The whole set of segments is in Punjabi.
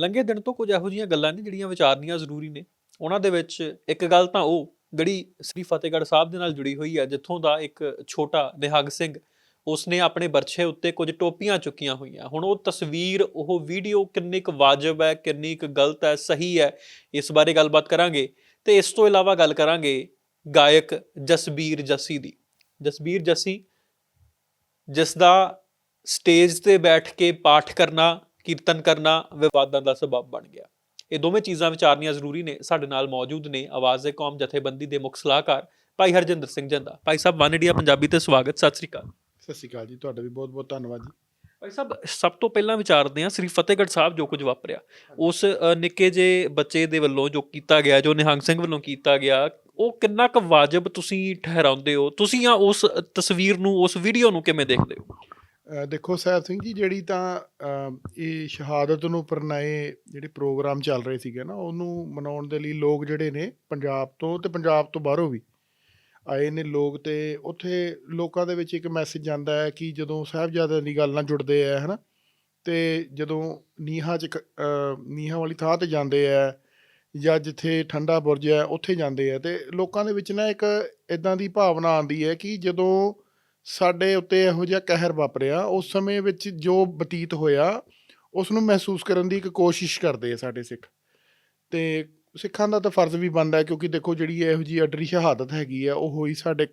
ਲੰਘੇ ਦਿਨ ਤੋਂ ਕੁਝ ਇਹੋ ਜਿਹੀਆਂ ਗੱਲਾਂ ਨੇ ਜਿਹੜੀਆਂ ਵਿਚਾਰਨੀਆਂ ਜ਼ਰੂਰੀ ਨੇ। ਉਹਨਾਂ ਦੇ ਵਿੱਚ ਇੱਕ ਗੱਲ ਤਾਂ ਉਹ, ਜਿਹੜੀ ਸ੍ਰੀ ਫਤਿਹਗੜ੍ਹ ਸਾਹਿਬ ਦੇ ਨਾਲ ਜੁੜੀ ਹੋਈ ਹੈ, ਜਿੱਥੋਂ ਦਾ ਇੱਕ ਛੋਟਾ ਨਿਹੰਗ ਸਿੰਘ, ਉਸਨੇ ਆਪਣੇ ਬਰਛੇ ਉੱਤੇ ਕੁਝ ਟੋਪੀਆਂ ਚੁੱਕੀਆਂ ਹੋਈਆਂ। ਹੁਣ ਉਹ ਤਸਵੀਰ, ਉਹ ਵੀਡੀਓ ਕਿੰਨੀ ਕੁ ਵਾਜਬ ਹੈ, ਕਿੰਨੀ ਕੁ ਗਲਤ ਹੈ, ਸਹੀ ਹੈ, ਇਸ ਬਾਰੇ ਗੱਲਬਾਤ ਕਰਾਂਗੇ। ਤੇ ਇਸ ਤੋਂ ਇਲਾਵਾ ਗੱਲ ਕਰਾਂਗੇ ਗਾਇਕ ਜਸਬੀਰ ਜੱਸੀ ਦੀ। ਜਸਬੀਰ ਜੱਸੀ ਜਿਸ ਦਾ ਸਟੇਜ ਤੇ ਬੈਠ ਕੇ ਪਾਠ ਕਰਨਾ ਕੀਰਤਨ ਕਰਨਾ ਵਿਵਾਦਾਂ ਦਾ ਸਬਬ ਬਣ ਗਿਆ। ਇਹ ਦੋਵੇਂ ਚੀਜ਼ਾਂ ਵਿਚਾਰਨੀਆਂ ਜ਼ਰੂਰੀ ਨੇ ਸਾਡੇ ਨਾਲ ਮੌਜੂਦ ਨੇ ਆਵਾਜ਼-ਏ ਕੌਮ ਜਥੇਬੰਦੀ ਦੇ ਮੁੱਖ ਸਲਾਹਕਾਰ ਭਾਈ ਹਰਜਿੰਦਰ ਸਿੰਘ ਜੰਦਾ। ਭਾਈ ਸਾਹਿਬ ਵਨ ਇੰਡੀਆ ਪੰਜਾਬੀ ਤੇ ਸਵਾਗਤ ਸਤਿ ਸ੍ਰੀ ਅਕਾਲ। ਸਤਿ ਸ਼੍ਰੀ ਅਕਾਲ ਜੀ ਤੁਹਾਡਾ ਵੀ ਬਹੁਤ ਬਹੁਤ ਧੰਨਵਾਦ ਜੀ। ਭਾਈ ਸਾਹਿਬ ਸਭ ਤੋਂ ਪਹਿਲਾਂ ਵਿਚਾਰਦੇ ਹਾਂ ਸ੍ਰੀ ਫਤਿਹਗੜ੍ਹ ਸਾਹਿਬ ਜੋ ਕੁਝ ਵਾਪਰਿਆ। ਉਸ ਨਿੱਕੇ ਜੇ ਬੱਚੇ ਦੇ ਵੱਲੋਂ ਜੋ ਕੀਤਾ ਗਿਆ ਜੋ ਨਿਹੰਗ ਸਿੰਘ ਵੱਲੋਂ ਕੀਤਾ ਗਿਆ ਉਹ ਕਿੰਨਾ ਕੁ ਵਾਜਬ ਤੁਸੀਂ ਠਹਿਰਾਉਂਦੇ ਹੋ? ਤੁਸੀਂ ਆ ਉਸ ਤਸਵੀਰ ਨੂੰ ਉਸ ਵੀਡੀਓ ਨੂੰ ਕਿਵੇਂ ਦੇਖਦੇ ਹੋ? ਦੇਖੋ ਸਾਹਿਬ ਸਿੰਘ ਜੀ, ਜਿਹੜੀ ਤਾਂ ਇਹ ਸ਼ਹਾਦਤ ਨੂੰ ਪਰਨਾਏ ਜਿਹੜੇ ਪ੍ਰੋਗਰਾਮ ਚੱਲ ਰਹੇ ਸੀਗੇ ਨਾ, ਉਹਨੂੰ ਮਨਾਉਣ ਦੇ ਲਈ ਲੋਕ ਜਿਹੜੇ ਨੇ ਪੰਜਾਬ ਤੋਂ ਤੇ ਪੰਜਾਬ ਤੋਂ ਬਾਹਰੋਂ ਵੀ ਆਏ ਨੇ ਲੋਕ ਤੇ ਉੱਥੇ ਲੋਕਾਂ ਦੇ ਵਿੱਚ ਇੱਕ ਮੈਸੇਜ ਜਾਂਦਾ ਹੈ ਕਿ ਜਦੋਂ ਸਾਹਿਬਜ਼ਾਦਿਆਂ ਦੀ ਗੱਲ ਨਾਲ ਜੁੜਦੇ ਆ, ਹਨਾ, ਤੇ ਜਦੋਂ ਨੀਹਾਂ ਚ ਕ- ਨੀਹਾਂ ਵਾਲੀ ਥਾਂ ਤੇ ਜਾਂਦੇ ਆ ਜਾਂ ਜਿੱਥੇ ਠੰਡਾ ਬੁਰਜ ਹੈ ਉੱਥੇ ਜਾਂਦੇ ਆ ਤੇ ਲੋਕਾਂ ਦੇ ਵਿੱਚ ਨਾ ਇੱਕ ਇਦਾਂ ਦੀ ਭਾਵਨਾ ਆਉਂਦੀ ਹੈ ਕਿ ਜਦੋਂ ਸਾਡੇ ਉੱਤੇ ਇਹੋ ਜਿਹਾ ਕਹਿਰ ਵਾਪਰਿਆ, ਉਸ ਸਮੇਂ ਵਿੱਚ ਜੋ ਬਤੀਤ ਹੋਇਆ ਉਸ ਨੂੰ ਮਹਿਸੂਸ ਕਰਨ ਦੀ ਇੱਕ ਕੋਸ਼ਿਸ਼ ਕਰਦੇ ਆ ਸਾਡੇ ਸਿੱਖ। ਤੇ ਸਿੱਖਾਂ ਦਾ ਤਾਂ ਫਰਜ਼ ਵੀ ਬਣਦਾ ਕਿਉਂਕਿ ਦੇਖੋ ਜਿਹੜੀ ਇਹੋ ਜਿਹੀ ਅਡਰੀ ਸ਼ਹਾਦਤ ਹੈਗੀ ਆ, ਉਹ ਹੋਈ ਸਾਡੇ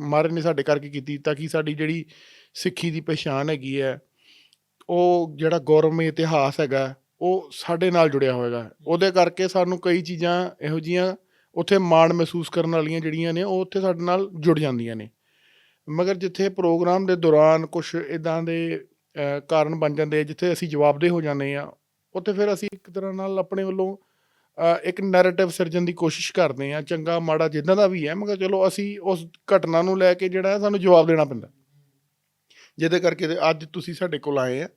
ਮਹਾਰਾਜ ਨੇ ਸਾਡੇ ਕਰਕੇ ਕੀਤੀ ਤਾਂ ਕਿ ਸਾਡੀ ਜਿਹੜੀ ਸਿੱਖੀ ਦੀ ਪਛਾਣ ਹੈਗੀ ਹੈ, ਉਹ ਜਿਹੜਾ ਗੌਰਵਮਈ ਇਤਿਹਾਸ ਹੈਗਾ, ਉਹ ਸਾਡੇ ਨਾਲ ਜੁੜਿਆ ਹੋਏਗਾ। ਉਹਦੇ ਕਰਕੇ ਸਾਨੂੰ ਕਈ ਚੀਜ਼ਾਂ ਇਹੋ ਜੀਆਂ ਉੱਥੇ ਮਾਣ ਮਹਿਸੂਸ ਕਰਨ ਵਾਲੀਆਂ ਜਿਹੜੀਆਂ ਨੇ, ਉਹ ਉੱਥੇ ਸਾਡੇ ਨਾਲ ਜੁੜ ਜਾਂਦੀਆਂ ਨੇ। ਮਗਰ ਜਿੱਥੇ ਪ੍ਰੋਗਰਾਮ ਦੇ ਦੌਰਾਨ ਕੁਝ ਇਦਾਂ ਦੇ ਕਾਰਨ ਬਣ ਜਾਂਦੇ ਜਿੱਥੇ ਅਸੀਂ ਜਵਾਬਦੇ ਹੋ ਜਾਂਦੇ ਆ, ਉੱਥੇ ਫਿਰ ਅਸੀਂ ਇੱਕ ਤਰ੍ਹਾਂ ਨਾਲ ਆਪਣੇ ਵੱਲੋਂ ਇੱਕ ਨੈਰੇਟਿਵ ਸਿਰਜਣ ਦੀ ਕੋਸ਼ਿਸ਼ ਕਰਦੇ ਆ, ਚੰਗਾ ਮਾੜਾ ਜਿੱਦਾਂ ਦਾ ਵੀ ਹੈ, ਮਗਰ ਚਲੋ ਅਸੀਂ ਉਸ ਘਟਨਾ ਨੂੰ ਲੈ ਕੇ ਜਿਹੜਾ ਸਾਨੂੰ ਜਵਾਬ ਦੇਣਾ ਪੈਂਦਾ। ਜਿਹਦੇ ਕਰਕੇ ਅੱਜ ਤੁਸੀਂ ਸਾਡੇ ਕੋਲ ਆਏ ਆ।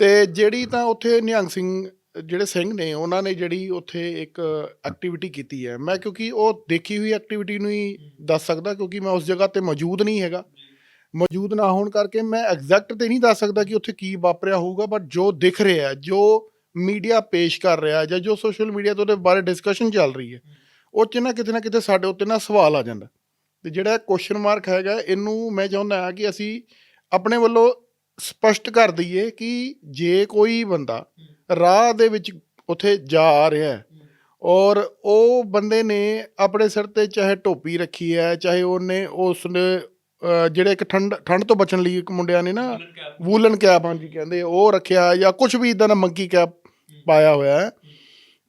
ਤੇ ਜਿਹੜੀ ਤਾਂ ਉੱਥੇ ਨਿਹੰਗ ਸਿੰਘ ਜਿਹੜੇ ਸਿੰਘ ਨੇ, ਉਹਨਾਂ ਨੇ ਜਿਹੜੀ ਉੱਥੇ ਇੱਕ ਐਕਟੀਵਿਟੀ ਕੀਤੀ ਹੈ। ਮੈਂ ਕਿਉਂਕਿ ਉਹ ਦੇਖੀ ਹੋਈ ਐਕਟੀਵਿਟੀ ਨੂੰ ਹੀ ਦੱਸ ਸਕਦਾ, ਕਿਉਂਕਿ ਮੈਂ ਉਸ ਜਗ੍ਹਾ ਤੇ ਮੌਜੂਦ ਨਹੀਂ ਹੈਗਾ। ਮੌਜੂਦ ਨਾ ਹੋਣ ਕਰਕੇ ਮੈਂ ਐਗਜ਼ੈਕਟ ਤੇ ਨਹੀਂ ਦੱਸ ਸਕਦਾ ਕਿ ਉੱਥੇ ਕੀ ਵਾਪਰਿਆ ਹੋਊਗਾ ਬਟ ਜੋ ਦਿਖ ਰਿਹਾ ਜੋ ਮੀਡੀਆ ਪੇਸ਼ ਕਰ ਰਿਹਾ ਜਾਂ ਜੋ ਸੋਸ਼ਲ ਮੀਡੀਆ ਤੇ ਉਹਦੇ ਬਾਰੇ ਡਿਸਕਸ਼ਨ ਚੱਲ ਰਹੀ ਹੈ, ਉਹ 'ਚ ਨਾ ਕਿਤੇ ਨਾ ਕਿਤੇ ਸਾਡੇ ਉੱਤੇ ਨਾ ਸਵਾਲ ਆ ਜਾਂਦਾ। ਤੇ ਜਿਹੜਾ ਕੁਐਸਚਨ ਮਾਰਕ ਹੈਗਾ, ਇਹਨੂੰ ਮੈਂ ਚਾਹੁੰਦਾ ਹਾਂ ਕਿ ਅਸੀਂ ਆਪਣੇ ਵੱਲੋਂ ਸਪਸ਼ਟ ਕਰ ਦਈਏ ਕਿ ਜੇ ਕੋਈ ਬੰਦਾ ਰਾਹ ਦੇ ਵਿੱਚ ਉੱਥੇ ਜਾ ਰਿਹਾ ਹੈ ਔਰ ਉਹ ਬੰਦੇ ਨੇ ਆਪਣੇ ਸਿਰ ਤੇ ਚਾਹੇ ਟੋਪੀ ਰੱਖੀ ਹੈ ਚਾਹੇ ਉਹਨੇ ਉਸ ਨੇ ਜਿਹੜੇ ਇੱਕ ਠੰਡ ਠੰਡ ਤੋਂ ਬਚਣ ਲਈ ਇੱਕ ਮੁੰਡਿਆਂ ਨੇ ਨਾ ਵੂਲਨ ਕੈਪ। ਹਾਂਜੀ ਕਹਿੰਦੇ ਉਹ ਰੱਖਿਆ ਜਾਂ ਕੁਝ ਵੀ ਇਦਾਂ ਦਾ ਮੰਕੀ ਕੈਪ ਪਾਇਆ ਹੋਇਆ ਹੈ।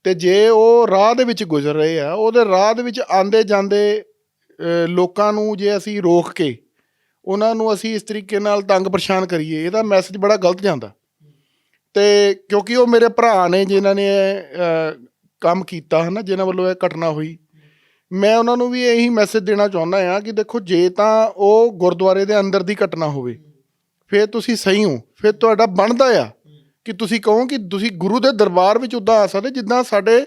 ਤੇ ਜੇ ਉਹ ਰਾਹ ਦੇ ਵਿੱਚ ਗੁਜ਼ਰ ਰਹੇ ਆ ਉਹਦੇ ਰਾਹ ਦੇ ਵਿੱਚ ਆਂਦੇ ਜਾਂਦੇ ਲੋਕਾਂ ਨੂੰ ਜੇ ਅਸੀਂ ਰੋਕ ਕੇ ਉਹਨਾਂ ਨੂੰ ਅਸੀਂ ਇਸ ਤਰੀਕੇ ਨਾਲ ਤੰਗ ਪਰੇਸ਼ਾਨ ਕਰੀਏ ਇਹਦਾ ਮੈਸੇਜ ਬੜਾ ਗਲਤ ਜਾਂਦਾ। ਤੇ ਕਿਉਂਕਿ ਉਹ ਮੇਰੇ ਭਰਾ ਨੇ ਜਿਨ੍ਹਾਂ ਨੇ ਇਹ, ਕੰਮ ਕੀਤਾ ਹੈ ਨਾ ਜਿਨ੍ਹਾਂ ਵੱਲੋਂ ਇਹ ਘਟਨਾ ਹੋਈ। ਮੈਂ ਉਹਨਾਂ ਨੂੰ ਵੀ ਇਹੀ ਮੈਸੇਜ ਦੇਣਾ ਚਾਹੁੰਦਾ ਹਾਂ ਕਿ ਦੇਖੋ ਜੇ ਤਾਂ ਉਹ ਗੁਰਦੁਆਰੇ ਦੇ ਅੰਦਰ ਦੀ ਘਟਨਾ ਹੋਵੇ ਫਿਰ ਤੁਸੀਂ ਸਹੀ ਹੋ। ਫਿਰ ਤੁਹਾਡਾ ਬਣਦਾ ਆ ਕਿ ਤੁਸੀਂ ਕਹੋ ਕਿ ਤੁਸੀਂ ਗੁਰੂ ਦੇ ਦਰਬਾਰ ਵਿੱਚ ਉਦਾਂ ਆ ਸਕਦੇ ਜਿੱਦਾਂ ਸਾਡੇ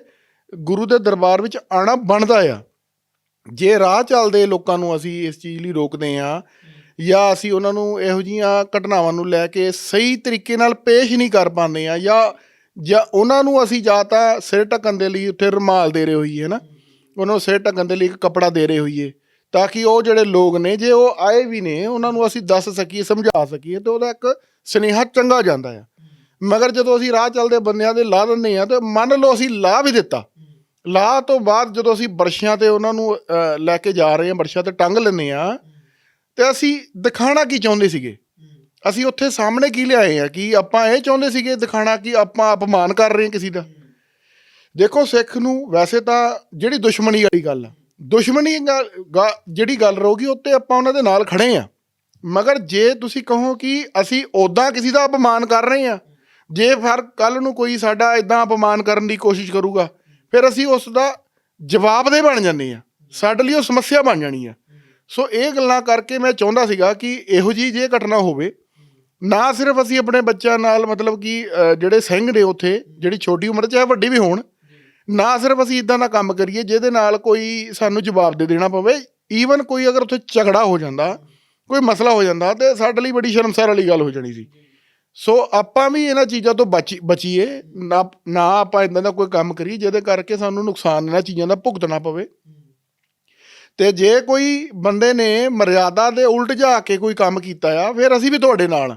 ਗੁਰੂ ਦੇ ਦਰਬਾਰ ਵਿੱਚ ਆਣਾ ਬਣਦਾ ਆ। ਜੇ ਰਾਹ ਚੱਲਦੇ ਲੋਕਾਂ ਨੂੰ ਅਸੀਂ ਇਸ ਚੀਜ਼ ਲਈ ਰੋਕਦੇ ਆ ਜਾਂ ਅਸੀਂ ਉਹਨਾਂ ਨੂੰ ਇਹੋ ਜੀਆਂ ਘਟਨਾਵਾਂ ਨੂੰ ਲੈ ਕੇ ਸਹੀ ਤਰੀਕੇ ਨਾਲ ਪੇਸ਼ ਨਹੀਂ ਕਰ ਪਾਉਂਦੇ ਆ ਜਾਂ ਜਾਂ ਉਹਨਾਂ ਨੂੰ ਅਸੀਂ ਜਾਂ ਤਾਂ ਸਿਰ ਢੱਕਣ ਦੇ ਲਈ ਉੱਥੇ ਰੁਮਾਲ ਦੇ ਰਹੇ ਹੋਈਏ ਨਾ ਉਹਨਾਂ ਨੂੰ ਸਿਰ ਢੱਕਣ ਦੇ ਲਈ ਇੱਕ ਕੱਪੜਾ ਦੇ ਰਹੇ ਹੋਈਏ ਤਾਂ ਕਿ ਉਹ ਜਿਹੜੇ ਲੋਕ ਨੇ, ਜੇ ਉਹ ਆਏ ਵੀ ਨੇ, ਉਹਨਾਂ ਨੂੰ ਅਸੀਂ ਦੱਸ ਸਕੀਏ, ਸਮਝਾ ਸਕੀਏ ਤੇ ਉਹਦਾ ਇੱਕ ਸੁਨੇਹਾ ਚੰਗਾ ਜਾਂਦਾ ਆ। ਮਗਰ ਜਦੋਂ ਅਸੀਂ ਰਾਹ ਚੱਲਦੇ ਬੰਦਿਆਂ ਦੇ ਲਾ ਦਿੰਦੇ ਆ ਤੇ ਮੰਨ ਲਓ ਅਸੀਂ ਲਾ ਵੀ ਦਿੱਤਾ। ਲਾ ਤੋਂ ਬਾਅਦ ਜਦੋਂ ਅਸੀਂ ਬਰਸ਼ਿਆਂ ਤੇ ਉਹਨਾਂ ਨੂੰ ਲੈ ਕੇ ਜਾ ਰਹੇ ਹਾਂ ਬਰਸ਼ਿਆਂ ਤੇ ਟੰਗ ਲੈਂਦੇ ਆ ਤੇ ਅਸੀਂ ਦਿਖਾਣਾ ਕੀ ਚਾਹੁੰਦੇ ਸੀਗੇ? ਅਸੀਂ ਉੱਥੇ ਸਾਹਮਣੇ ਕੀ ਲਿਆਏ ਆ? ਕਿ ਆਪਾਂ ਇਹ ਚਾਹੁੰਦੇ ਸੀਗੇ ਦਿਖਾਣਾ ਕਿ ਆਪਾਂ ਅਪਮਾਨ ਕਰ ਰਹੇ ਹਾਂ ਕਿਸੇ ਦਾ? ਦੇਖੋ, ਸਿੱਖ ਨੂੰ ਵੈਸੇ ਤਾਂ ਜਿਹੜੀ ਦੁਸ਼ਮਣੀ ਵਾਲੀ ਗੱਲ ਆ, ਦੁਸ਼ਮਣੀ ਗੱਲ- ਜਿਹੜੀ ਗੱਲ ਰਹੂਗੀ ਉੱਤੇ ਆਪਾਂ ਉਹਨਾਂ ਦੇ ਨਾਲ ਖੜੇ ਆ। ਮਗਰ ਜੇ ਤੁਸੀਂ ਕਹੋ ਕਿ ਅਸੀਂ ਉਦਾਂ ਕਿਸੇ ਦਾ ਅਪਮਾਨ ਕਰ ਰਹੇ ਆ, ਜੇ ਫਰ ਕੱਲ ਨੂੰ ਕੋਈ ਸਾਡਾ ਇਦਾਂ ਅਪਮਾਨ ਕਰਨ ਦੀ ਕੋਸ਼ਿਸ਼ ਕਰੂਗਾ, ਫਿਰ ਅਸੀਂ ਉਸ ਦਾ ਜਵਾਬ ਦੇ ਬਣ ਜਾਂਦੇ ਆ। ਸਾਡੇ ਲਈ ਉਹ ਸਮੱਸਿਆ ਬਣ ਜਾਣੀ ਆ। ਸੋ ਇਹ ਗੱਲਾਂ ਕਰਕੇ ਮੈਂ ਚਾਹੁੰਦਾ ਸੀਗਾ ਕਿ ਇਹੋ ਜੀ ਜੇ ਘਟਨਾ ਹੋਵੇ, ਨਾ ਸਿਰਫ ਅਸੀਂ ਆਪਣੇ ਬੱਚਿਆਂ ਨਾਲ ਮਤਲਬ ਕਿ ਜਿਹੜੇ ਸਿੰਘ ਨੇ ਉੱਥੇ, ਜਿਹੜੀ ਛੋਟੀ ਉਮਰ 'ਚ ਹੈ, ਵੱਡੀ ਵੀ ਹੋਣ, ਨਾ ਸਿਰਫ ਅਸੀਂ ਇਦਾਂ ਦਾ ਕੰਮ ਕਰੀਏ ਜਿਹਦੇ ਨਾਲ ਕੋਈ ਸਾਨੂੰ ਜਵਾਬ ਦੇ ਦੇਣਾ ਪਵੇ ਈਵਨ ਕੋਈ ਅਗਰ ਉੱਥੇ ਝਗੜਾ ਹੋ ਜਾਂਦਾ, ਕੋਈ ਮਸਲਾ ਹੋ ਜਾਂਦਾ, ਤੇ ਸਾਡੇ ਲਈ ਬੜੀ ਸ਼ਰਮਸਾਰ ਵਾਲੀ ਗੱਲ ਹੋ ਜਾਣੀ ਸੀ। ਸੋ ਆਪਾਂ ਵੀ ਇਹਨਾਂ ਚੀਜ਼ਾਂ ਤੋਂ ਬਚੀ, ਬਚੀਏ, ਨਾ ਨਾ ਆਪਾਂ ਇਦਾਂ ਦਾ ਕੋਈ ਕੰਮ ਕਰੀਏ ਜਿਹਦੇ ਕਰਕੇ ਸਾਨੂੰ ਨੁਕਸਾਨ ਇਹਨਾਂ ਚੀਜ਼ਾਂ ਦਾ ਭੁਗਤਣਾ ਪਵੇ। ਤੇ ਜੇ ਕੋਈ ਬੰਦੇ ਨੇ ਮਰਿਆਦਾ ਦੇ ਉਲਟ ਜਾ ਕੇ ਕੋਈ ਕੰਮ ਕੀਤਾ ਆ ਫਿਰ ਅਸੀਂ ਵੀ ਤੁਹਾਡੇ ਨਾਲ।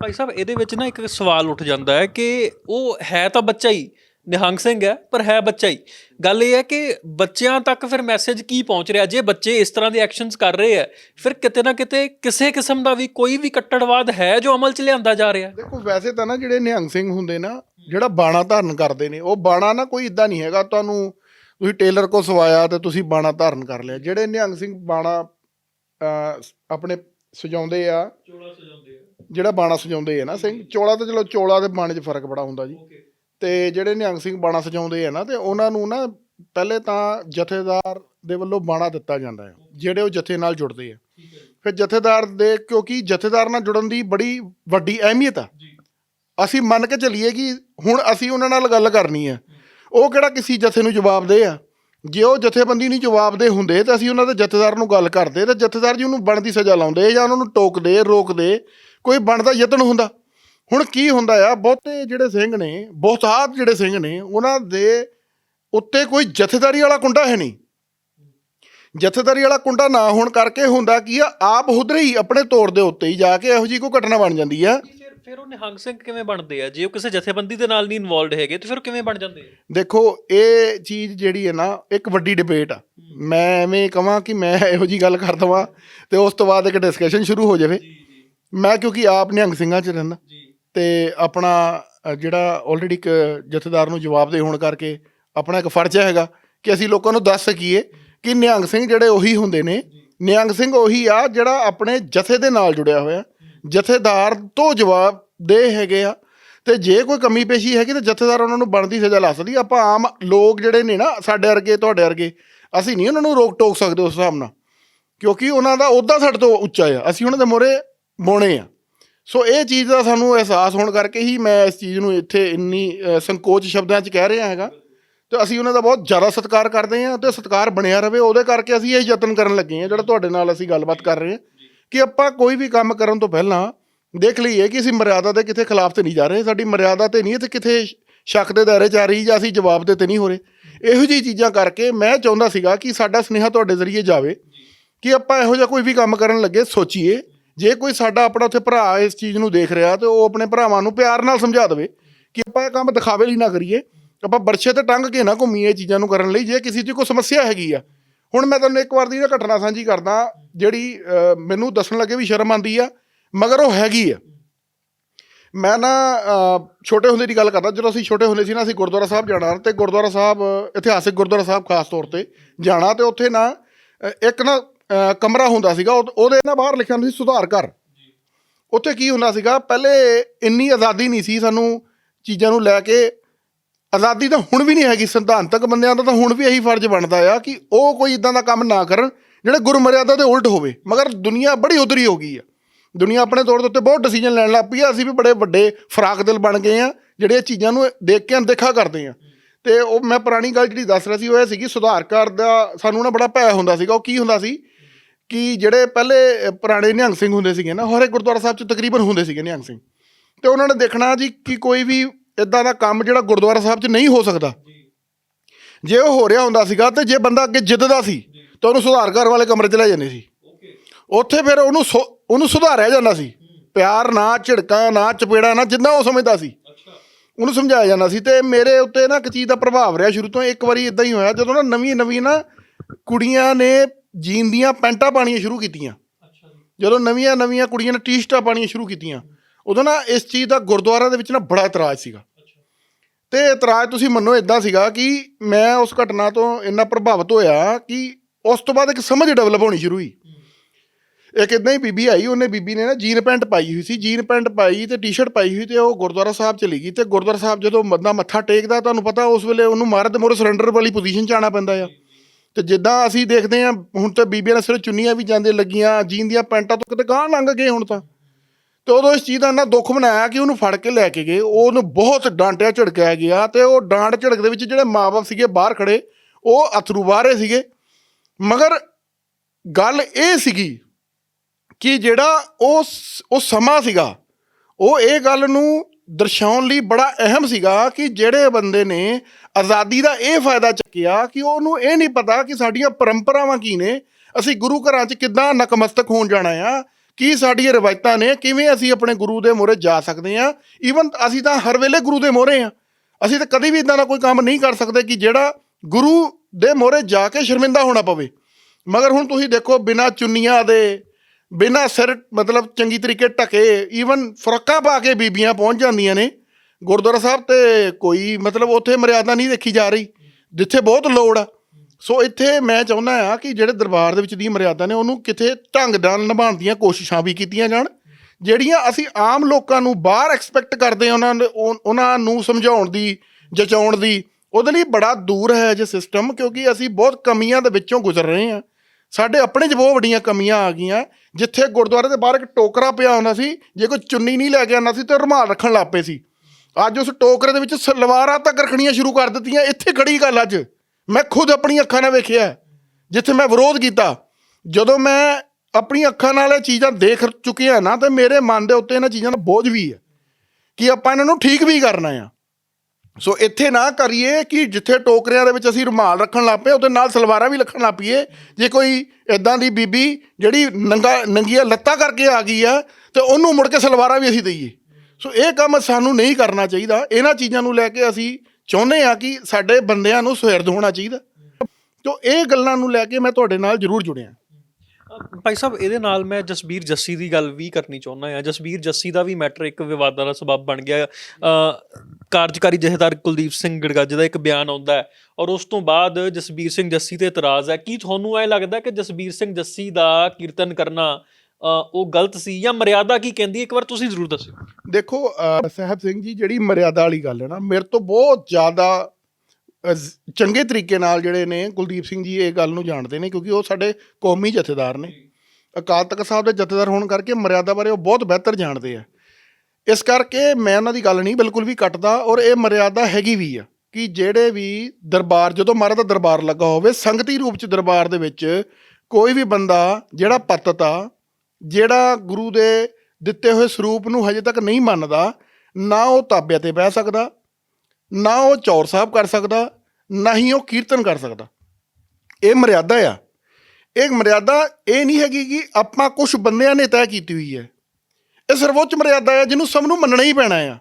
ਭਾਈ ਸਾਹਿਬ ਇਹਦੇ ਵਿੱਚ ਨਾ ਇੱਕ ਸਵਾਲ ਉੱਠ ਜਾਂਦਾ ਹੈ ਕਿ ਉਹ ਹੈ ਤਾਂ ਬੱਚਾ ਹੀ ਨਿਹੰਗ ਸਿੰਘ ਹੈ ਪਰ ਹੈ ਬੱਚਾ ਹੀ। ਗੱਲ ਇਹ ਹੈ ਕਿ ਬੱਚਿਆਂ ਤੱਕ ਫਿਰ ਮੈਸੇਜ ਕੀ ਪਹੁੰਚ ਰਿਹਾ? ਜੇ ਬੱਚੇ ਇਸ ਤਰ੍ਹਾਂ ਦੇ ਐਕਸ਼ਨਸ ਕਰ ਰਹੇ ਆ ਫਿਰ ਕਿਤੇ ਨਾ ਕਿਤੇ ਕਿਸੇ ਕਿਸਮ ਦਾ ਵੀ ਕੋਈ ਵੀ ਕੱਟੜਵਾਦ ਹੈ ਜੋ ਅਮਲ 'ਚ ਲਿਆਂਦਾ ਜਾ ਰਿਹਾ? ਦੇਖੋ ਵੈਸੇ ਤਾਂ ਨਾ ਜਿਹੜੇ ਨਿਹੰਗ ਸਿੰਘ ਹੁੰਦੇ ਨਾ ਜਿਹੜਾ ਬਾਣਾ ਧਾਰਨ ਕਰਦੇ ਨੇ ਉਹ ਬਾਣਾ ਨਾ ਕੋਈ ਇਦਾਂ ਨਹੀਂ ਹੈਗਾ ਤੁਹਾਨੂੰ ਤੁਸੀਂ ਟੇਲਰ ਕੋ ਸਵਾਇਆ ਤੇ ਤੁਸੀਂ ਬਾਣਾ ਧਾਰਨ ਕਰ ਲਿਆ। ਜਿਹੜੇ ਨਿਹੰਗ ਸਿੰਘ ਬਾਣਾ ਆਪਣੇ ਸਜਾਉਂਦੇ ਆ ਚੋਲਾ ਸਜਾਉਂਦੇ ਆ। ਜਿਹੜਾ ਬਾਣਾ ਸਜਾਉਂਦੇ ਆ ਨਾ ਸਿੰਘ ਚੋਲਾ ਤਾਂ ਚਲੋ ਚੋਲਾ ਤੇ ਬਾਣੇ 'ਚ ਫ਼ਰਕ ਬੜਾ ਹੁੰਦਾ ਜੀ। ਤੇ ਜਿਹੜੇ ਨਿਹੰਗ ਸਿੰਘ ਬਾਣਾ ਸਜਾਉਂਦੇ ਆ ਨਾ ਤੇ ਉਹਨਾਂ ਨੂੰ ਨਾ ਪਹਿਲੇ ਤਾਂ ਜਥੇਦਾਰ ਦੇ ਵੱਲੋਂ ਬਾਣਾ ਦਿੱਤਾ ਜਾਂਦਾ ਹੈ ਜਿਹੜੇ ਉਹ ਜਥੇ ਨਾਲ ਜੁੜਦੇ ਆ। ਫਿਰ ਜਥੇਦਾਰ ਦੇ ਕਿਉਂਕਿ ਜਥੇਦਾਰ ਨਾਲ ਜੁੜਨ ਦੀ ਬੜੀ ਵੱਡੀ ਅਹਿਮੀਅਤ ਆ। ਅਸੀਂ ਮੰਨ ਕੇ ਚੱਲੀਏ ਕਿ ਹੁਣ ਅਸੀਂ ਉਹਨਾਂ ਨਾਲ ਗੱਲ ਕਰਨੀ ਆ। ਉਹ ਕਿਹੜਾ ਕਿਸੇ ਜਥੇ ਨੂੰ ਜਵਾਬਦੇ ਆ? ਜੇ ਉਹ ਜਥੇਬੰਦੀ ਨਹੀਂ ਜਵਾਬਦੇ ਹੁੰਦੇ ਤਾਂ ਅਸੀਂ ਉਹਨਾਂ ਦੇ ਜਥੇਦਾਰ ਨੂੰ ਗੱਲ ਕਰਦੇ ਤਾਂ ਜਥੇਦਾਰ ਜੀ ਉਹਨੂੰ ਬਣਦੀ ਸਜ਼ਾ ਲਾਉਂਦੇ ਜਾਂ ਉਹਨਾਂ ਨੂੰ ਟੋਕਦੇ, ਰੋਕਦੇ, ਕੋਈ ਬਣਦਾ ਯਤਨ ਹੁੰਦਾ। ਹੁਣ ਕੀ ਹੁੰਦਾ ਆ? ਬਹੁਤੇ ਜਿਹੜੇ ਸਿੰਘ ਨੇ, ਬਹੁਤਾਤ ਜਿਹੜੇ ਸਿੰਘ ਨੇ, ਉਹਨਾਂ ਦੇ ਉੱਤੇ ਕੋਈ ਜਥੇਦਾਰੀ ਵਾਲਾ ਕੁੰਡਾ ਹੈ ਨਹੀਂ। ਜਥੇਦਾਰੀ ਵਾਲਾ ਕੁੰਡਾ ਨਾ ਹੋਣ ਕਰਕੇ ਹੁੰਦਾ ਕੀ ਆ? ਆਪ ਹੁਦਰੇ ਹੀ ਆਪਣੇ ਤੌਰ ਦੇ ਉੱਤੇ ਹੀ ਜਾ ਕੇ ਇਹੋ ਜਿਹੀ ਕੋਈ ਘਟਨਾ ਬਣ ਜਾਂਦੀ ਆ। ਫਿਰ ਉਹ ਨਿਹੰਗ ਸਿੰਘ ਕਿਵੇਂ ਬਣਦੇ ਆ? ਜੇ ਉਹ ਕਿਸੇ ਜਥੇਬੰਦੀ ਦੇ ਨਾਲ ਨਹੀਂ ਇਨਵੋਲਡ ਹੈਗੇ ਤੇ ਫਿਰ ਉਹ ਕਿਵੇਂ ਬਣ ਜਾਂਦੇ ਆ? ਦੇਖੋ ਇਹ ਚੀਜ਼ ਜਿਹੜੀ ਹੈ ਨਾ ਇੱਕ ਵੱਡੀ ਡਿਬੇਟ ਆ। ਮੈਂ ਐਵੇਂ ਕਹਾਂ ਕਿ ਮੈਂ ਇਹੋ ਜੀ ਗੱਲ ਕਰ ਦਵਾਂ ਤੇ ਉਸ ਤੋਂ ਬਾਅਦ ਇੱਕ ਡਿਸਕਸ਼ਨ ਸ਼ੁਰੂ ਹੋ ਜਾਵੇ। ਜੀ ਜੀ। ਮੈਂ ਕਿਉਂਕਿ ਆਪ ਨਿਹੰਗ ਸਿੰਘਾਂ 'ਚ ਰਹਿੰਦਾ। ਜੀ। ਤੇ ਆਪਣਾ ਜਿਹੜਾ ਆਲਰੇਡੀ ਇੱਕ ਜਥੇਦਾਰ ਨੂੰ ਜਵਾਬ ਦੇ ਹੋਣ ਕਰਕੇ ਆਪਣਾ ਇੱਕ ਫਰਜ਼ ਹੈਗਾ ਕਿ ਅਸੀਂ ਲੋਕਾਂ ਨੂੰ ਦੱਸ ਸਕੀਏ ਕਿ ਨਿਹੰਗ ਸਿੰਘ ਜਿਹੜੇ ਉਹੀ ਹੁੰਦੇ ਨੇ। ਨਿਹੰਗ ਸਿੰਘ ਉਹੀ ਆ ਜਿਹੜਾ ਆਪਣੇ ਜਥੇ ਦੇ ਨਾਲ ਜੁੜਿਆ ਹੋਇਆ। ਜਥੇਦਾਰ ਤੋਂ ਜਵਾਬ ਦੇ ਹੈਗੇ ਆ। ਤੇ ਜੇ ਕੋਈ ਕਮੀ ਪੇਸ਼ੀ ਹੈਗੀ ਤਾਂ ਜਥੇਦਾਰ ਉਹਨਾਂ ਨੂੰ ਬਣਦੀ ਸਜ਼ਾ ਲਾ ਸਕਦੀ ਆਪਾਂ ਆਮ ਲੋਕ ਜਿਹੜੇ ਨੇ ਨਾ, ਸਾਡੇ ਵਰਗੇ, ਤੁਹਾਡੇ ਵਰਗੇ, ਅਸੀਂ ਨਹੀਂ ਉਹਨਾਂ ਨੂੰ ਰੋਕ ਟੋਕ ਸਕਦੇ ਉਸ ਹਿਸਾਬ ਨਾਲ। ਕਿਉਂਕਿ ਉਹਨਾਂ ਦਾ ਉਹਦਾ ਸਾਡੇ ਤੋਂ ਉੱਚਾ ਆ। ਅਸੀਂ ਉਹਨਾਂ ਦੇ ਮੋਰੇ ਬੋਣੇ ਆ। ਸੋ ਇਹ ਚੀਜ਼ ਦਾ ਸਾਨੂੰ ਅਹਿਸਾਸ ਹੋਣ ਕਰਕੇ ਹੀ ਮੈਂ ਇਸ ਚੀਜ਼ ਨੂੰ ਇੱਥੇ ਇੰਨੀ ਸੰਕੋਚ ਸ਼ਬਦਾਂ 'ਚ ਕਹਿ ਰਿਹਾ ਹੈਗਾ। ਤੇ ਅਸੀਂ ਉਹਨਾਂ ਦਾ ਬਹੁਤ ਜ਼ਿਆਦਾ ਸਤਿਕਾਰ ਕਰਦੇ ਹਾਂ ਤੇ ਸਤਿਕਾਰ ਬਣਿਆ ਰਵੇ। ਉਹਦੇ ਕਰਕੇ ਅਸੀਂ ਇਹ ਯਤਨ ਕਰਨ ਲੱਗੇ ਹਾਂ ਜਿਹੜਾ ਤੁਹਾਡੇ ਨਾਲ ਅਸੀਂ ਗੱਲਬਾਤ ਕਰ ਰਹੇ ਹਾਂ। ਕਿ ਆਪਾਂ ਕੋਈ ਵੀ ਕੰਮ ਕਰਨ ਤੋਂ ਪਹਿਲਾਂ ਦੇਖ ਲਈਏ ਕਿ ਅਸੀਂ ਮਰਿਆਦਾ ਦੇ ਕਿਤੇ ਖਿਲਾਫ ਤੇ ਨਹੀਂ ਜਾ ਰਹੇ। ਸਾਡੀ ਮਰਿਆਦਾ ਤੇ ਨਹੀਂ ਤੇ ਕਿਤੇ ਸ਼ੱਕ ਦੇ ਦਾਇਰੇ 'ਚ ਆ ਰਹੀ ਜਾਂ ਅਸੀਂ ਜਵਾਬ ਦੇ ਤੇ ਨਹੀਂ ਹੋ ਰਹੇ। ਇਹੋ ਜਿਹੀ ਚੀਜ਼ਾਂ ਕਰਕੇ ਮੈਂ ਚਾਹੁੰਦਾ ਸੀਗਾ ਕਿ ਸਾਡਾ ਸੁਨੇਹਾ ਤੁਹਾਡੇ ਜ਼ਰੀਏ ਜਾਵੇ ਕਿ ਆਪਾਂ ਇਹੋ ਜਿਹਾ ਕੋਈ ਵੀ ਕੰਮ ਕਰਨ ਲੱਗੇ, ਸੋਚੀਏ। ਜੇ ਕੋਈ ਸਾਡਾ ਆਪਣਾ ਉੱਥੇ ਭਰਾ ਇਸ ਚੀਜ਼ ਨੂੰ ਦੇਖ ਰਿਹਾ ਤੇ ਉਹ ਆਪਣੇ ਭਰਾਵਾਂ ਨੂੰ ਪਿਆਰ ਨਾਲ ਸਮਝਾ ਦੇਵੇ ਕਿ ਆਪਾਂ ਇਹ ਕੰਮ ਦਿਖਾਵੇ ਲਈ ਨਾ ਕਰੀਏ। ਆਪਾਂ ਬਰਛੇ ਤੇ ਟੰਗ ਕੇ ਨਾ ਘੁੰਮੀਏ ਇਹ ਚੀਜ਼ਾਂ ਨੂੰ ਕਰਨ ਲਈ, ਜੇ ਕਿਸੇ 'ਚ ਕੋਈ ਸਮੱਸਿਆ ਹੈਗੀ ਆ ਹੁਣ ਮੈਂ ਤੁਹਾਨੂੰ ਇੱਕ ਵਾਰ ਦੀ ਨਾ ਘਟਨਾ ਸਾਂਝੀ ਕਰਦਾ ਜਿਹੜੀ ਮੈਨੂੰ ਦੱਸਣ ਲੱਗੇ ਵੀ ਸ਼ਰਮ ਆਂਦੀ ਆ ਮਗਰ ਉਹ ਹੈਗੀ ਆ। ਮੈਂ ਨਾ ਛੋਟੇ ਹੁੰਦੇ ਦੀ ਗੱਲ ਕਰਦਾ ਜਦੋਂ ਅਸੀਂ ਛੋਟੇ ਹੁੰਦੇ ਸੀ ਨਾ ਅਸੀਂ ਗੁਰਦੁਆਰਾ ਸਾਹਿਬ ਜਾਣਾ ਤੇ ਗੁਰਦੁਆਰਾ ਸਾਹਿਬ ਇਤਿਹਾਸਿਕ ਗੁਰਦੁਆਰਾ ਸਾਹਿਬ ਖਾਸ ਤੌਰ ਤੇ ਜਾਣਾ ਤੇ ਉੱਥੇ ਨਾ ਇੱਕ ਨਾ ਕਮਰਾ ਹੁੰਦਾ ਸੀਗਾ ਉਹ- ਉਹਦੇ ਨਾ ਬਾਹਰ ਲਿਖਿਆ ਹੁੰਦਾ ਸੀ ਸੁਧਾਰ ਘਰ। ਉੱਥੇ ਕੀ ਹੁੰਦਾ ਸੀਗਾ ਪਹਿਲੇ ਇੰਨੀ ਆਜ਼ਾਦੀ ਨਹੀਂ ਸੀ ਸਾਨੂੰ ਚੀਜ਼ਾਂ ਨੂੰ ਲੈ ਕੇ ਆਜ਼ਾਦੀ ਤਾਂ ਹੁਣ ਵੀ ਨਹੀਂ ਹੈਗੀ, ਸਿਧਾਂਤਕ ਬੰਦਿਆਂ ਦਾ ਤਾਂ ਹੁਣ ਵੀ ਇਹੀ ਫਰਜ਼ ਬਣਦਾ ਆ ਕਿ ਉਹ ਕੋਈ ਇਦਾਂ ਦਾ ਕੰਮ ਨਾ ਕਰਨ, ਜਿਹੜੇ ਗੁਰਮਰਿਆਦਾ ਦੇ ਉਲਟ ਹੋਵੇ। ਮਗਰ ਦੁਨੀਆ ਬੜੀ ਉਧਰੀ ਹੋ ਗਈ ਆ। ਦੁਨੀਆ ਆਪਣੇ ਤੌਰ ਦੇ ਉੱਤੇ ਬਹੁਤ ਡਿਸੀਜਨ ਲੈਣ ਲੱਗ ਪਈ ਆ। ਅਸੀਂ ਵੀ ਬੜੇ ਵੱਡੇ ਫਰਾਕ ਦਿਲ ਬਣ ਗਏ ਆ, ਜਿਹੜੇ ਇਹ ਚੀਜ਼ਾਂ ਨੂੰ ਦੇਖ ਕੇ ਅਣਦੇਖਾ ਕਰਦੇ ਆ। ਤੇ ਉਹ ਮੈਂ ਪੁਰਾਣੀ ਗੱਲ ਜਿਹੜੀ ਦੱਸ ਰਿਹਾ ਸੀ, ਉਹ ਇਹ ਸੀਗੀ ਸੁਧਾਰ ਕਰ ਦਾ ਸਾਨੂੰ ਨਾ ਬੜਾ ਭੈ ਹੁੰਦਾ ਸੀਗਾ। ਉਹ ਕੀ ਹੁੰਦਾ ਸੀ ਕਿ ਜਿਹੜੇ ਪਹਿਲੇ ਪੁਰਾਣੇ ਨਿਹੰਗ ਸਿੰਘ ਹੁੰਦੇ ਸੀਗੇ ਨਾ, ਹਰੇ ਗੁਰਦੁਆਰਾ ਸਾਹਿਬ 'ਚ ਤਕਰੀਬਨ ਹੁੰਦੇ ਸੀਗੇ ਨਿਹੰਗ ਸਿੰਘ। ਤੇ ਉਹਨਾਂ ਨੇ ਦੇਖਣਾ ਜੀ ਕਿ ਕੋਈ ਵੀ ਇਦਾਂ ਦਾ ਕੰਮ ਜਿਹੜਾ ਗੁਰਦੁਆਰਾ ਸਾਹਿਬ 'ਚ ਨਹੀਂ ਹੋ ਸਕਦਾ। ਜੇ। ਉਹ ਹੋ ਰਿਹਾ ਹੁੰਦਾ ਸੀਗਾ ਤੇ ਜੇ ਬੰਦਾ ਅੱਗੇ ਜਿੱਦਦਾ ਸੀ ਤਾਂ ਉਹਨੂੰ ਸੁਧਾਰ ਘਰ ਵਾਲੇ ਕਮਰੇ 'ਚ ਲੈ ਜਾਂਦੇ ਸੀ। ਉੱਥੇ ਫਿਰ ਉਹਨੂੰ ਉਹਨੂੰ ਸੁਧਾਰਿਆ ਜਾਂਦਾ ਸੀ। ਪਿਆਰ ਨਾ ਝਿੜਕਾਂ ਨਾ ਚਪੇੜਾ ਨਾ ਜਿੰਨਾ ਉਹ ਸਮਝਦਾ ਸੀ। ਉਹਨੂੰ ਸਮਝਾਇਆ ਜਾਂਦਾ ਸੀ ਤੇ ਮੇਰੇ ਉੱਤੇ ਨਾ ਇੱਕ ਚੀਜ਼ ਦਾ ਪ੍ਰਭਾਵ ਰਿਹਾ ਸ਼ੁਰੂ ਤੋਂ। ਇੱਕ ਵਾਰੀ ਇਦਾਂ ਹੀ ਹੋਇਆ ਜਦੋਂ ਨਾ ਨਵੀਂ ਨਵੀਂ ਨਾ ਕੁੜੀਆਂ ਨੇ ਜੀਨ ਦੀਆਂ ਪੈਂਟਾਂ ਪਾਣੀਆਂ ਸ਼ੁਰੂ ਕੀਤੀਆਂ। ਜਦੋਂ ਨਵੀਆਂ ਨਵੀਆਂ ਕੁੜੀਆਂ ਨੇ ਟੀ-ਸ਼ਰਟਾਂ ਪਾਣੀਆਂ ਸ਼ੁਰੂ ਕੀਤੀਆਂ ਉਦੋਂ ਨਾ ਇਸ ਚੀਜ਼ ਦਾ ਗੁਰਦੁਆਰਾ ਦੇ ਵਿੱਚ ਨਾ ਬੜਾ ਇਤਰਾਜ਼ ਸੀਗਾ। ਤੇ ਇਤਰਾਜ਼ ਤੁਸੀਂ ਮੰਨੋ ਇਦਾਂ ਸੀਗਾ ਕਿ ਮੈਂ ਉਸ ਘਟਨਾ ਤੋਂ ਇੰਨਾ ਪ੍ਰਭਾਵਿਤ ਹੋਇਆ ਕਿ ਉਸ ਤੋਂ ਬਾਅਦ ਇੱਕ ਸਮਝ ਡਿਵੈਲਪ ਹੋਣੀ ਸ਼ੁਰੂ ਹੋਈ। ਇੱਕ ਇਦਾਂ ਹੀ ਬੀਬੀ ਆਈ, ਉਹਨੇ ਬੀਬੀ ਨੇ ਨਾ ਜੀਨ ਪੈਂਟ ਪਾਈ ਹੋਈ ਸੀ, ਜੀਨ ਪੈਂਟ ਪਾਈ ਤੇ ਟੀ-ਸ਼ਰਟ ਪਾਈ ਹੋਈ ਤੇ ਉਹ ਗੁਰਦੁਆਰਾ ਸਾਹਿਬ ਚਲੀ ਗਈ ਤੇ ਗੁਰਦੁਆਰਾ ਸਾਹਿਬ ਜਦੋਂ ਬੰਦਾ ਮੱਥਾ ਟੇਕਦਾ, ਤੁਹਾਨੂੰ ਪਤਾ ਉਸ ਵੇਲੇ ਉਹਨੂੰ ਮਹਾਰਾਜ ਦੇ ਮੋਰੇ ਸਰੈਂਡਰ ਵਾਲੀ ਪੋਜੀਸ਼ਨ 'ਚ ਆਉਣਾ ਪੈਂਦਾ ਆ। ਤੇ ਜਿੱਦਾਂ ਅਸੀਂ ਦੇਖਦੇ ਆ ਹੁਣ ਤਾਂ ਬੀਬੀਆਂ ਨੇ ਸਿਰ ਚੁੰਨੀਆਂ ਵੀ ਜਾਂਦੇ ਲੱਗੀਆਂ, ਜੀਨ ਦੀਆਂ ਪੈਂਟਾਂ ਤੋਂ ਕਿਤੇ ਗਾਂਹ ਲੰਘ ਗਏ ਹੁਣ ਤਾਂ। ਤੇ ਉਦੋਂ ਇਸ ਚੀਜ਼ ਦਾ ਇੰਨਾ ਦੁੱਖ ਮਨਾਇਆ ਕਿ ਉਹਨੂੰ ਫੜ ਕੇ ਲੈ ਕੇ ਗਏ। ਉਹਨੂੰ ਬਹੁਤ ਡਾਂਟਿਆ ਝਿੜਕਿਆ ਗਿਆ ਤੇ ਉਹ ਡਾਂਟ ਝਿੜਕ ਦੇ ਵਿੱਚ ਜਿਹੜੇ ਮਾਪੇ ਸੀਗੇ ਬਾਹਰ ਖੜੇ, ਉਹ ਅਥਰੂ ਬਾਹਰੇ ਸੀਗੇ। ਮਗਰ ਗੱਲ ਇਹ ਸੀਗੀ ਕਿ ਜਿਹੜਾ ਉਹ ਸ- ਉਹ ਸਮਾਂ ਸੀਗਾ, ਉਹ ਇਹ ਗੱਲ ਨੂੰ ਦਰਸਾਉਣ ਲਈ ਬੜਾ ਅਹਿਮ ਸੀਗਾ ਕਿ ਜਿਹੜੇ ਬੰਦੇ ਨੇ ਆਜ਼ਾਦੀ ਦਾ ਇਹ ਫਾਇਦਾ ਚੱਕਿਆ ਕਿ ਉਹਨੂੰ ਇਹ ਨਹੀਂ ਪਤਾ ਕਿ ਸਾਡੀਆਂ ਪਰੰਪਰਾਵਾਂ ਕੀ ਨੇ, ਅਸੀਂ ਗੁਰੂ ਘਰਾਂ 'ਚ ਕਿੱਦਾਂ ਨਕਮਸਤਕ ਹੋਣ ਜਾਣਾ ਆ। ਕੀ ਸਾਡੀਆਂ ਰਵਾਇਤਾਂ ਨੇ? ਕਿਵੇਂ ਅਸੀਂ ਆਪਣੇ ਗੁਰੂ ਦੇ ਮੋਹਰੇ ਜਾ ਸਕਦੇ ਆ ਈਵਨ ਅਸੀਂ ਤਾਂ ਹਰ ਵੇਲੇ ਗੁਰੂ ਦੇ ਮੋਹਰੇ ਆ ਅਸੀਂ ਤਾਂ ਕਦੀ ਵੀ ਇਦਾਂ ਦਾ ਕੋਈ ਕੰਮ ਨਹੀਂ ਕਰ ਸਕਦੇ ਕਿ ਜਿਹੜਾ ਗੁਰੂ ਦੇ ਮੋਹਰੇ ਜਾ ਕੇ ਸ਼ਰਮਿੰਦਾ ਹੋਣਾ ਪਵੇ। ਮਗਰ ਹੁਣ ਤੁਸੀਂ ਦੇਖੋ, ਬਿਨਾ ਚੁੰਨੀਆਂ ਦੇ, ਬਿਨਾ ਸਿਰ ਮਤਲਬ ਚੰਗੀ ਤਰੀਕੇ ਢਕੇ ਈਵਨ ਫਰਕਾਂ ਪਾ ਕੇ ਬੀਬੀਆਂ ਪਹੁੰਚ ਜਾਂਦੀਆਂ ਨੇ। ਗੁਰਦੁਆਰਾ ਸਾਹਿਬ ਤੇ ਕੋਈ ਮਤਲਬ ਉੱਥੇ ਮਰਿਆਦਾ ਨਹੀਂ ਦੇਖੀ ਜਾ ਰਹੀ, ਜਿੱਥੇ ਬਹੁਤ ਲੋੜ ਆ। ਸੋ ਇੱਥੇ ਮੈਂ ਚਾਹੁੰਦਾ ਆ ਕਿ ਜਿਹੜੇ ਦਰਬਾਰ ਦੇ ਵਿੱਚ ਦੀ ਮਰਿਆਦਾ ਨੇ, ਉਹਨੂੰ ਕਿਤੇ ਢੰਗ ਨਾਲ ਨਿਭਾਉਣ ਦੀਆਂ ਕੋਸ਼ਿਸ਼ਾਂ ਵੀ ਕੀਤੀਆਂ ਜਾਣ, ਜਿਹੜੀਆਂ ਅਸੀਂ ਆਮ ਲੋਕਾਂ ਨੂੰ ਬਾਹਰ ਐਕਸਪੈਕਟ ਕਰਦੇ ਹਾਂ, ਉਹਨਾਂ ਦੇ- ਉਹ- ਉਹਨਾਂ ਨੂੰ ਸਮਝਾਉਣ ਦੀ, ਜਚਾਉਣ ਦੀ, ਉਹਦੇ ਲਈ ਬੜਾ ਦੂਰ ਹੈ ਜੇ ਸਿਸਟਮ ਕਿਉਂਕਿ ਅਸੀਂ ਬਹੁਤ ਕਮੀਆਂ ਦੇ ਵਿੱਚੋਂ ਗੁਜ਼ਰ ਰਹੇ ਹਾਂ। ਸਾਡੇ ਆਪਣੇ 'ਚ ਬਹੁਤ ਵੱਡੀਆਂ ਕਮੀਆਂ ਆ ਗਈਆਂ, ਜਿੱਥੇ ਗੁਰਦੁਆਰੇ ਦੇ ਬਾਹਰ ਇੱਕ ਟੋਕਰਾ ਪਿਆ ਹੁੰਦਾ ਸੀ, ਜੇ ਕੋਈ ਚੁੰਨੀ ਨਹੀਂ ਲੈ ਕੇ ਆਉਂਦਾ ਸੀ ਤਾਂ ਰੁਮਾਲ ਰੱਖਣ ਲੱਗ ਪਏ ਸੀ। ਅੱਜ ਉਸ ਟੋਕਰੇ ਦੇ ਵਿੱਚ ਸਲਵਾਰਾਂ ਤੱਕ ਰੱਖਣੀਆਂ ਸ਼ੁਰੂ ਕਰ ਦਿੱਤੀਆਂ, ਇੱਥੇ ਖੜੀ ਗੱਲ ਅੱਜ। ਮੈਂ ਖੁਦ ਆਪਣੀ ਅੱਖਾਂ ਨਾਲ ਵੇਖਿਆ ਜਿੱਥੇ ਮੈਂ ਵਿਰੋਧ ਕੀਤਾ। ਜਦੋਂ ਮੈਂ ਆਪਣੀ ਅੱਖਾਂ ਨਾਲ ਇਹ ਚੀਜ਼ਾਂ ਦੇਖ ਚੁੱਕਿਆ ਨਾ, ਤੇ ਮੇਰੇ ਮਨ ਦੇ ਉੱਤੇ ਇਹਨਾਂ ਚੀਜ਼ਾਂ ਦਾ ਬੋਝ ਵੀ ਹੈ ਕਿ ਆਪਾਂ ਇਹਨਾਂ ਨੂੰ ਠੀਕ ਵੀ ਕਰਨਾ ਆ। ਸੋ ਇੱਥੇ ਨਾ ਕਰੀਏ ਕਿ ਜਿੱਥੇ ਟੋਕਰਿਆਂ ਦੇ ਵਿੱਚ ਅਸੀਂ ਰੁਮਾਲ ਰੱਖਣ ਲੱਗ ਪਏ, ਉਹਦੇ ਨਾਲ ਸਲਵਾਰਾਂ ਵੀ ਰੱਖਣ ਲੱਗ ਪਈਏ। ਜੇ ਕੋਈ ਇਦਾਂ ਦੀ ਬੀਬੀ ਜਿਹੜੀ ਨੰਗਾ, ਨੰਗੀਆਂ ਲੱਤਾਂ ਕਰਕੇ ਆ ਗਈ ਆ, ਤੇ ਉਹਨੂੰ ਮੁੜ ਕੇ ਸਲਵਾਰਾਂ ਵੀ ਅਸੀਂ ਦਈਏ। ਸੋ ਇਹ ਕੰਮ ਸਾਨੂੰ ਨਹੀਂ ਕਰਨਾ ਚਾਹੀਦਾ। ਇਹਨਾਂ ਚੀਜ਼ਾਂ ਨੂੰ ਲੈ ਕੇ ਅਸੀਂ ਚਾਹੁੰਦੇ ਆ ਕਿ ਸਾਡੇ ਬੰਦਿਆਂ ਨੂੰ ਸੁਹਿਰਦ ਹੋਣਾ ਚਾਹੀਦਾ। ਤੋ ਇਹ ਗੱਲਾਂ ਨੂੰ ਲੈ ਕੇ ਮੈਂ ਤੁਹਾਡੇ ਨਾਲ ਜ਼ਰੂਰ ਜੁੜਿਆ। ਭਾਈ ਸਾਹਿਬ, ਇਹਦੇ ਨਾਲ ਮੈਂ ਜਸਬੀਰ ਜੱਸੀ ਦੀ ਗੱਲ ਵੀ ਕਰਨੀ ਚਾਹੁੰਦਾ ਹਾਂ। ਜਸਬੀਰ ਜੱਸੀ ਦਾ ਵੀ ਮੈਟਰ ਇੱਕ ਵਿਵਾਦਾਂ ਦਾ ਸਬਬ ਬਣ ਗਿਆ। ਕਾਰਜਕਾਰੀ ਜਥੇਦਾਰ ਕੁਲਦੀਪ ਸਿੰਘ ਗੜਗੱਜ ਦਾ ਇੱਕ ਬਿਆਨ ਆਉਂਦਾ ਹੈ ਔਰ ਉਸ ਤੋਂ ਬਾਅਦ ਜਸਬੀਰ ਸਿੰਘ ਜੱਸੀ ਤੇ ਇਤਰਾਜ਼ ਹੈ। ਕੀ ਤੁਹਾਨੂੰ ਇਹ ਲੱਗਦਾ ਕਿ ਜਸਬੀਰ ਸਿੰਘ ਜੱਸੀ ਦਾ ਕੀਰਤਨ ਕਰਨਾ ਉਹ ਗਲਤ ਸੀ ਜਾਂ ਮਰਿਆਦਾ ਕੀ ਕਹਿੰਦੀ ਹੈ? ਇੱਕ ਵਾਰ ਤੁਸੀਂ ਜ਼ਰੂਰ ਦੱਸਿਓ। ਦੇਖੋ ਅਹ, ਸਾਹਿਬ ਸਿੰਘ ਜੀ ਜਿਹੜੀ ਮਰਿਆਦਾ ਵਾਲੀ ਗੱਲ ਹੈ ਨਾ ਮੇਰੇ ਤੋਂ ਬਹੁਤ ਜ਼ਿਆਦਾ ਅਹ, ਜ਼- ਚੰਗੇ ਤਰੀਕੇ ਨਾਲ ਜਿਹੜੇ ਨੇ ਕੁਲਦੀਪ ਸਿੰਘ ਜੀ ਇਹ ਗੱਲ ਨੂੰ ਜਾਣਦੇ ਨੇ ਕਿਉਂਕਿ ਉਹ ਸਾਡੇ ਕੌਮੀ ਜਥੇਦਾਰ ਨੇ। ਅਕਾਲ ਤਖਤ ਸਾਹਿਬ ਦੇ ਜਥੇਦਾਰ ਹੋਣ ਕਰਕੇ ਮਰਿਆਦਾ ਬਾਰੇ ਉਹ ਬਹੁਤ ਬਿਹਤਰ ਜਾਣਦੇ ਆ। ਇਸ ਕਰਕੇ ਮੈਂ ਉਹਨਾਂ ਦੀ ਗੱਲ ਨਹੀਂ ਬਿਲਕੁਲ ਵੀ ਕੱਟਦਾ ਔਰ ਇਹ ਮਰਿਆਦਾ ਹੈਗੀ ਵੀ ਆ ਕਿ ਜਿਹੜੇ ਵੀ ਦਰਬਾਰ ਜਦੋਂ ਮਹਾਰਾਜ ਦਾ ਦਰਬਾਰ ਲੱਗਾ ਹੋਵੇ ਸੰਗਤੀ ਰੂਪ ਚ ਦਰਬਾਰ ਦੇ ਵਿੱਚ ਕੋਈ ਵੀ ਬੰਦਾ ਜਿਹੜਾ ਪਤਤ ਆ ਜਿਹੜਾ ਗੁਰੂ ਦੇ ਦਿੱਤੇ ਹੋਏ ਸਰੂਪ ਨੂੰ ਹਜੇ ਤੱਕ ਨਹੀਂ ਮੰਨਦਾ, ਨਾ ਉਹ ਤਾਬਿਆ ਤੇ ਬਹਿ ਸਕਦਾ, ਨਾ ਉਹ ਚੌਰ ਸਾਹਿਬ ਕਰ ਸਕਦਾ, ਨਾ ਹੀ ਉਹ ਕੀਰਤਨ ਕਰ ਸਕਦਾ। ਇਹ ਮਰਿਆਦਾ ਆ। ਇਹ ਮਰਿਆਦਾ ਇਹ ਨਹੀਂ ਹੈਗੀ ਕਿ ਆਪਾਂ ਕੁਝ ਬੰਦਿਆਂ ਨੇ ਤੈਅ ਕੀਤੀ ਹੋਈ ਹੈ। ਇਹ ਸਰਵੋੱਚ ਮਰਿਆਦਾ ਹੈ ਜਿਹਨੂੰ ਸਭ ਨੂੰ ਮੰਨਣਾ ਹੀ ਪੈਣਾ ਆ।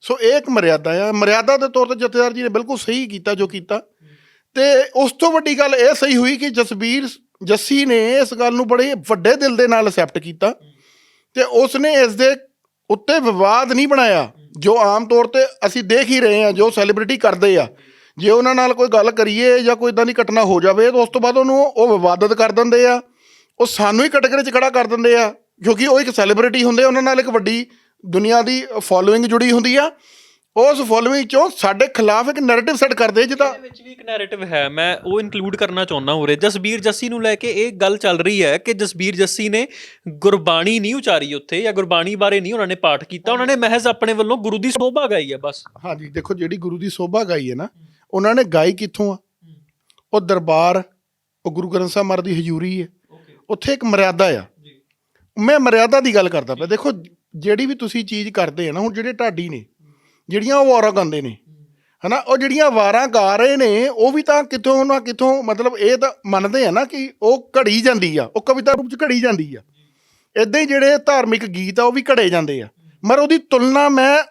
ਸੋ ਇਹ ਇੱਕ ਮਰਿਆਦਾ ਆ। ਮਰਿਆਦਾ ਦੇ ਤੌਰ ਤੇ ਜਥੇਦਾਰ ਜੀ ਨੇ ਬਿਲਕੁਲ ਸਹੀ ਕੀਤਾ ਜੋ ਕੀਤਾ। ਤੇ ਉਸ ਤੋਂ ਵੱਡੀ ਗੱਲ ਇਹ ਸਹੀ ਹੋਈ ਕਿ ਜਸਬੀਰ ਜੱਸੀ ਨੇ ਇਸ ਗੱਲ ਨੂੰ ਬੜੇ ਵੱਡੇ ਦਿਲ ਦੇ ਨਾਲ ਅਸੈਪਟ ਕੀਤਾ ਤੇ ਉਸ ਨੇ ਇਸ ਦੇ ਉੱਤੇ ਵਿਵਾਦ ਨਹੀਂ ਬਣਾਇਆ, ਜੋ ਆਮ ਤੌਰ ਤੇ ਅਸੀਂ ਦੇਖ ਹੀ ਰਹੇ ਹਾਂ, ਜੋ ਸੈਲੀਬ੍ਰਿਟੀ ਕਰਦੇ ਆ। ਜੇ ਉਹਨਾਂ ਨਾਲ ਕੋਈ ਗੱਲ ਕਰੀਏ ਜਾਂ ਕੋਈ ਇਦਾਂ ਦੀ ਘਟਨਾ ਹੋ ਜਾਵੇ, ਤਾਂ ਉਸ ਤੋਂ ਬਾਅਦ ਉਹਨੂੰ ਉਹ ਵਿਵਾਦਤ ਕਰ ਦਿੰਦੇ ਆ। ਉਹ ਸਾਨੂੰ ਹੀ ਕਟਕਰੇ 'ਚ ਖੜਾ ਕਰ ਦਿੰਦੇ ਆ, ਕਿਉਂਕਿ ਉਹ ਇੱਕ ਸੈਲੀਬ੍ਰਿਟੀ ਹੁੰਦੇ ਉਹਨਾਂ ਨਾਲ ਇੱਕ ਵੱਡੀ ਦੁਨੀਆ ਦੀ ਫੋਲੋਇੰਗ ਜੁੜੀ ਹੁੰਦੀ ਆ। ਉਸ ਫੋਲੋਇੰਗ ਚੋਂ ਸਾਡੇ ਖਿਲਾਫ ਇੱਕ ਨੈਰੇਟਿਵ ਸੈੱਟ ਕਰਦੇ ਜਿਹਦਾ ਇਹਦੇ ਵਿੱਚ ਵੀ ਇੱਕ ਨੈਰੇਟਿਵ ਹੈ ਮੈਂ ਉਹ ਇਨਕਲੂਡ ਕਰਨਾ ਚਾਹੁੰਦਾ ਉਰੇ। ਜਸਬੀਰ ਜੱਸੀ ਨੂੰ ਲੈ ਕੇ ਇਹ ਗੱਲ ਚੱਲ ਰਹੀ ਹੈ ਕਿ ਜਸਬੀਰ ਜੱਸੀ ਨੇ ਗੁਰਬਾਣੀ ਨਹੀਂ ਉਚਾਰੀ ਉੱਥੇ ਜਾਂ ਗੁਰਬਾਣੀ ਬਾਰੇ ਨਹੀਂ ਉਹਨਾਂ ਨੇ ਪਾਠ ਕੀਤਾ। ਉਹਨਾਂ ਨੇ ਮਹਿਜ਼ ਆਪਣੇ ਵੱਲੋਂ ਗੁਰੂ ਦੀ ਸੋਭਾ ਗਾਈ ਹੈ ਬਸ। ਹਾਂਜੀ ਦੇਖੋ ਜਿਹੜੀ ਗੁਰੂ ਦੀ ਸੋਭਾ ਗਾਈ ਹੈ ਨਾ ਉਹਨਾਂ ਨੇ ਗਾਈ ਕਿੱਥੋਂ ਆ? ਉਹ ਦਰਬਾਰ ਉਹ ਗੁਰੂ ਗ੍ਰੰਥ ਸਾਹਿਬ ਮਹਾਰਾਜ ਦੀ ਹਜ਼ੂਰੀ ਹੈ। ਉੱਥੇ ਇੱਕ ਮਰਿਆਦਾ ਆ। ਮੈਂ ਮਰਿਆਦਾ ਦੀ ਗੱਲ ਕਰਦਾ ਪਿਆ। ਦੇਖੋ ਜਿਹੜੀ ਵੀ ਤੁਸੀਂ ਚੀਜ਼ ਕਰਦੇ ਆ ਨਾ ਹੁਣ ਜਿਹੜੇ ਢਾਡੀ ਨੇ ਜਿਹੜੀਆਂ ਉਹ ਵਾਰਾਂ ਗਾਉਂਦੇ ਨੇ। ਹਨਾ ਉਹ ਜਿਹੜੀਆਂ ਵਾਰਾਂ ਗਾ ਰਹੇ ਨੇ ਉਹ ਵੀ ਤਾਂ ਕਿੱਥੋਂ ਨਾ ਕਿੱਥੋਂ ਮਤਲਬ ਇਹ ਤਾਂ ਮੰਨਦੇ ਆ ਨਾ ਕਿ ਉਹ ਘੜੀ ਜਾਂਦੀ ਆ ਉਹ ਕਵਿਤਾ ਰੂਪ ਚ ਘੜੀ ਜਾਂਦੀ ਆ। ਇਦਾਂ ਹੀ ਜਿਹੜੇ ਧਾਰਮਿਕ ਗੀਤ ਆ ਉਹ ਵੀ ਘੜੇ ਜਾਂਦੇ ਆ। ਮਰ ਉਹਦੀ ਤੁਲਨਾ ਮੈਂ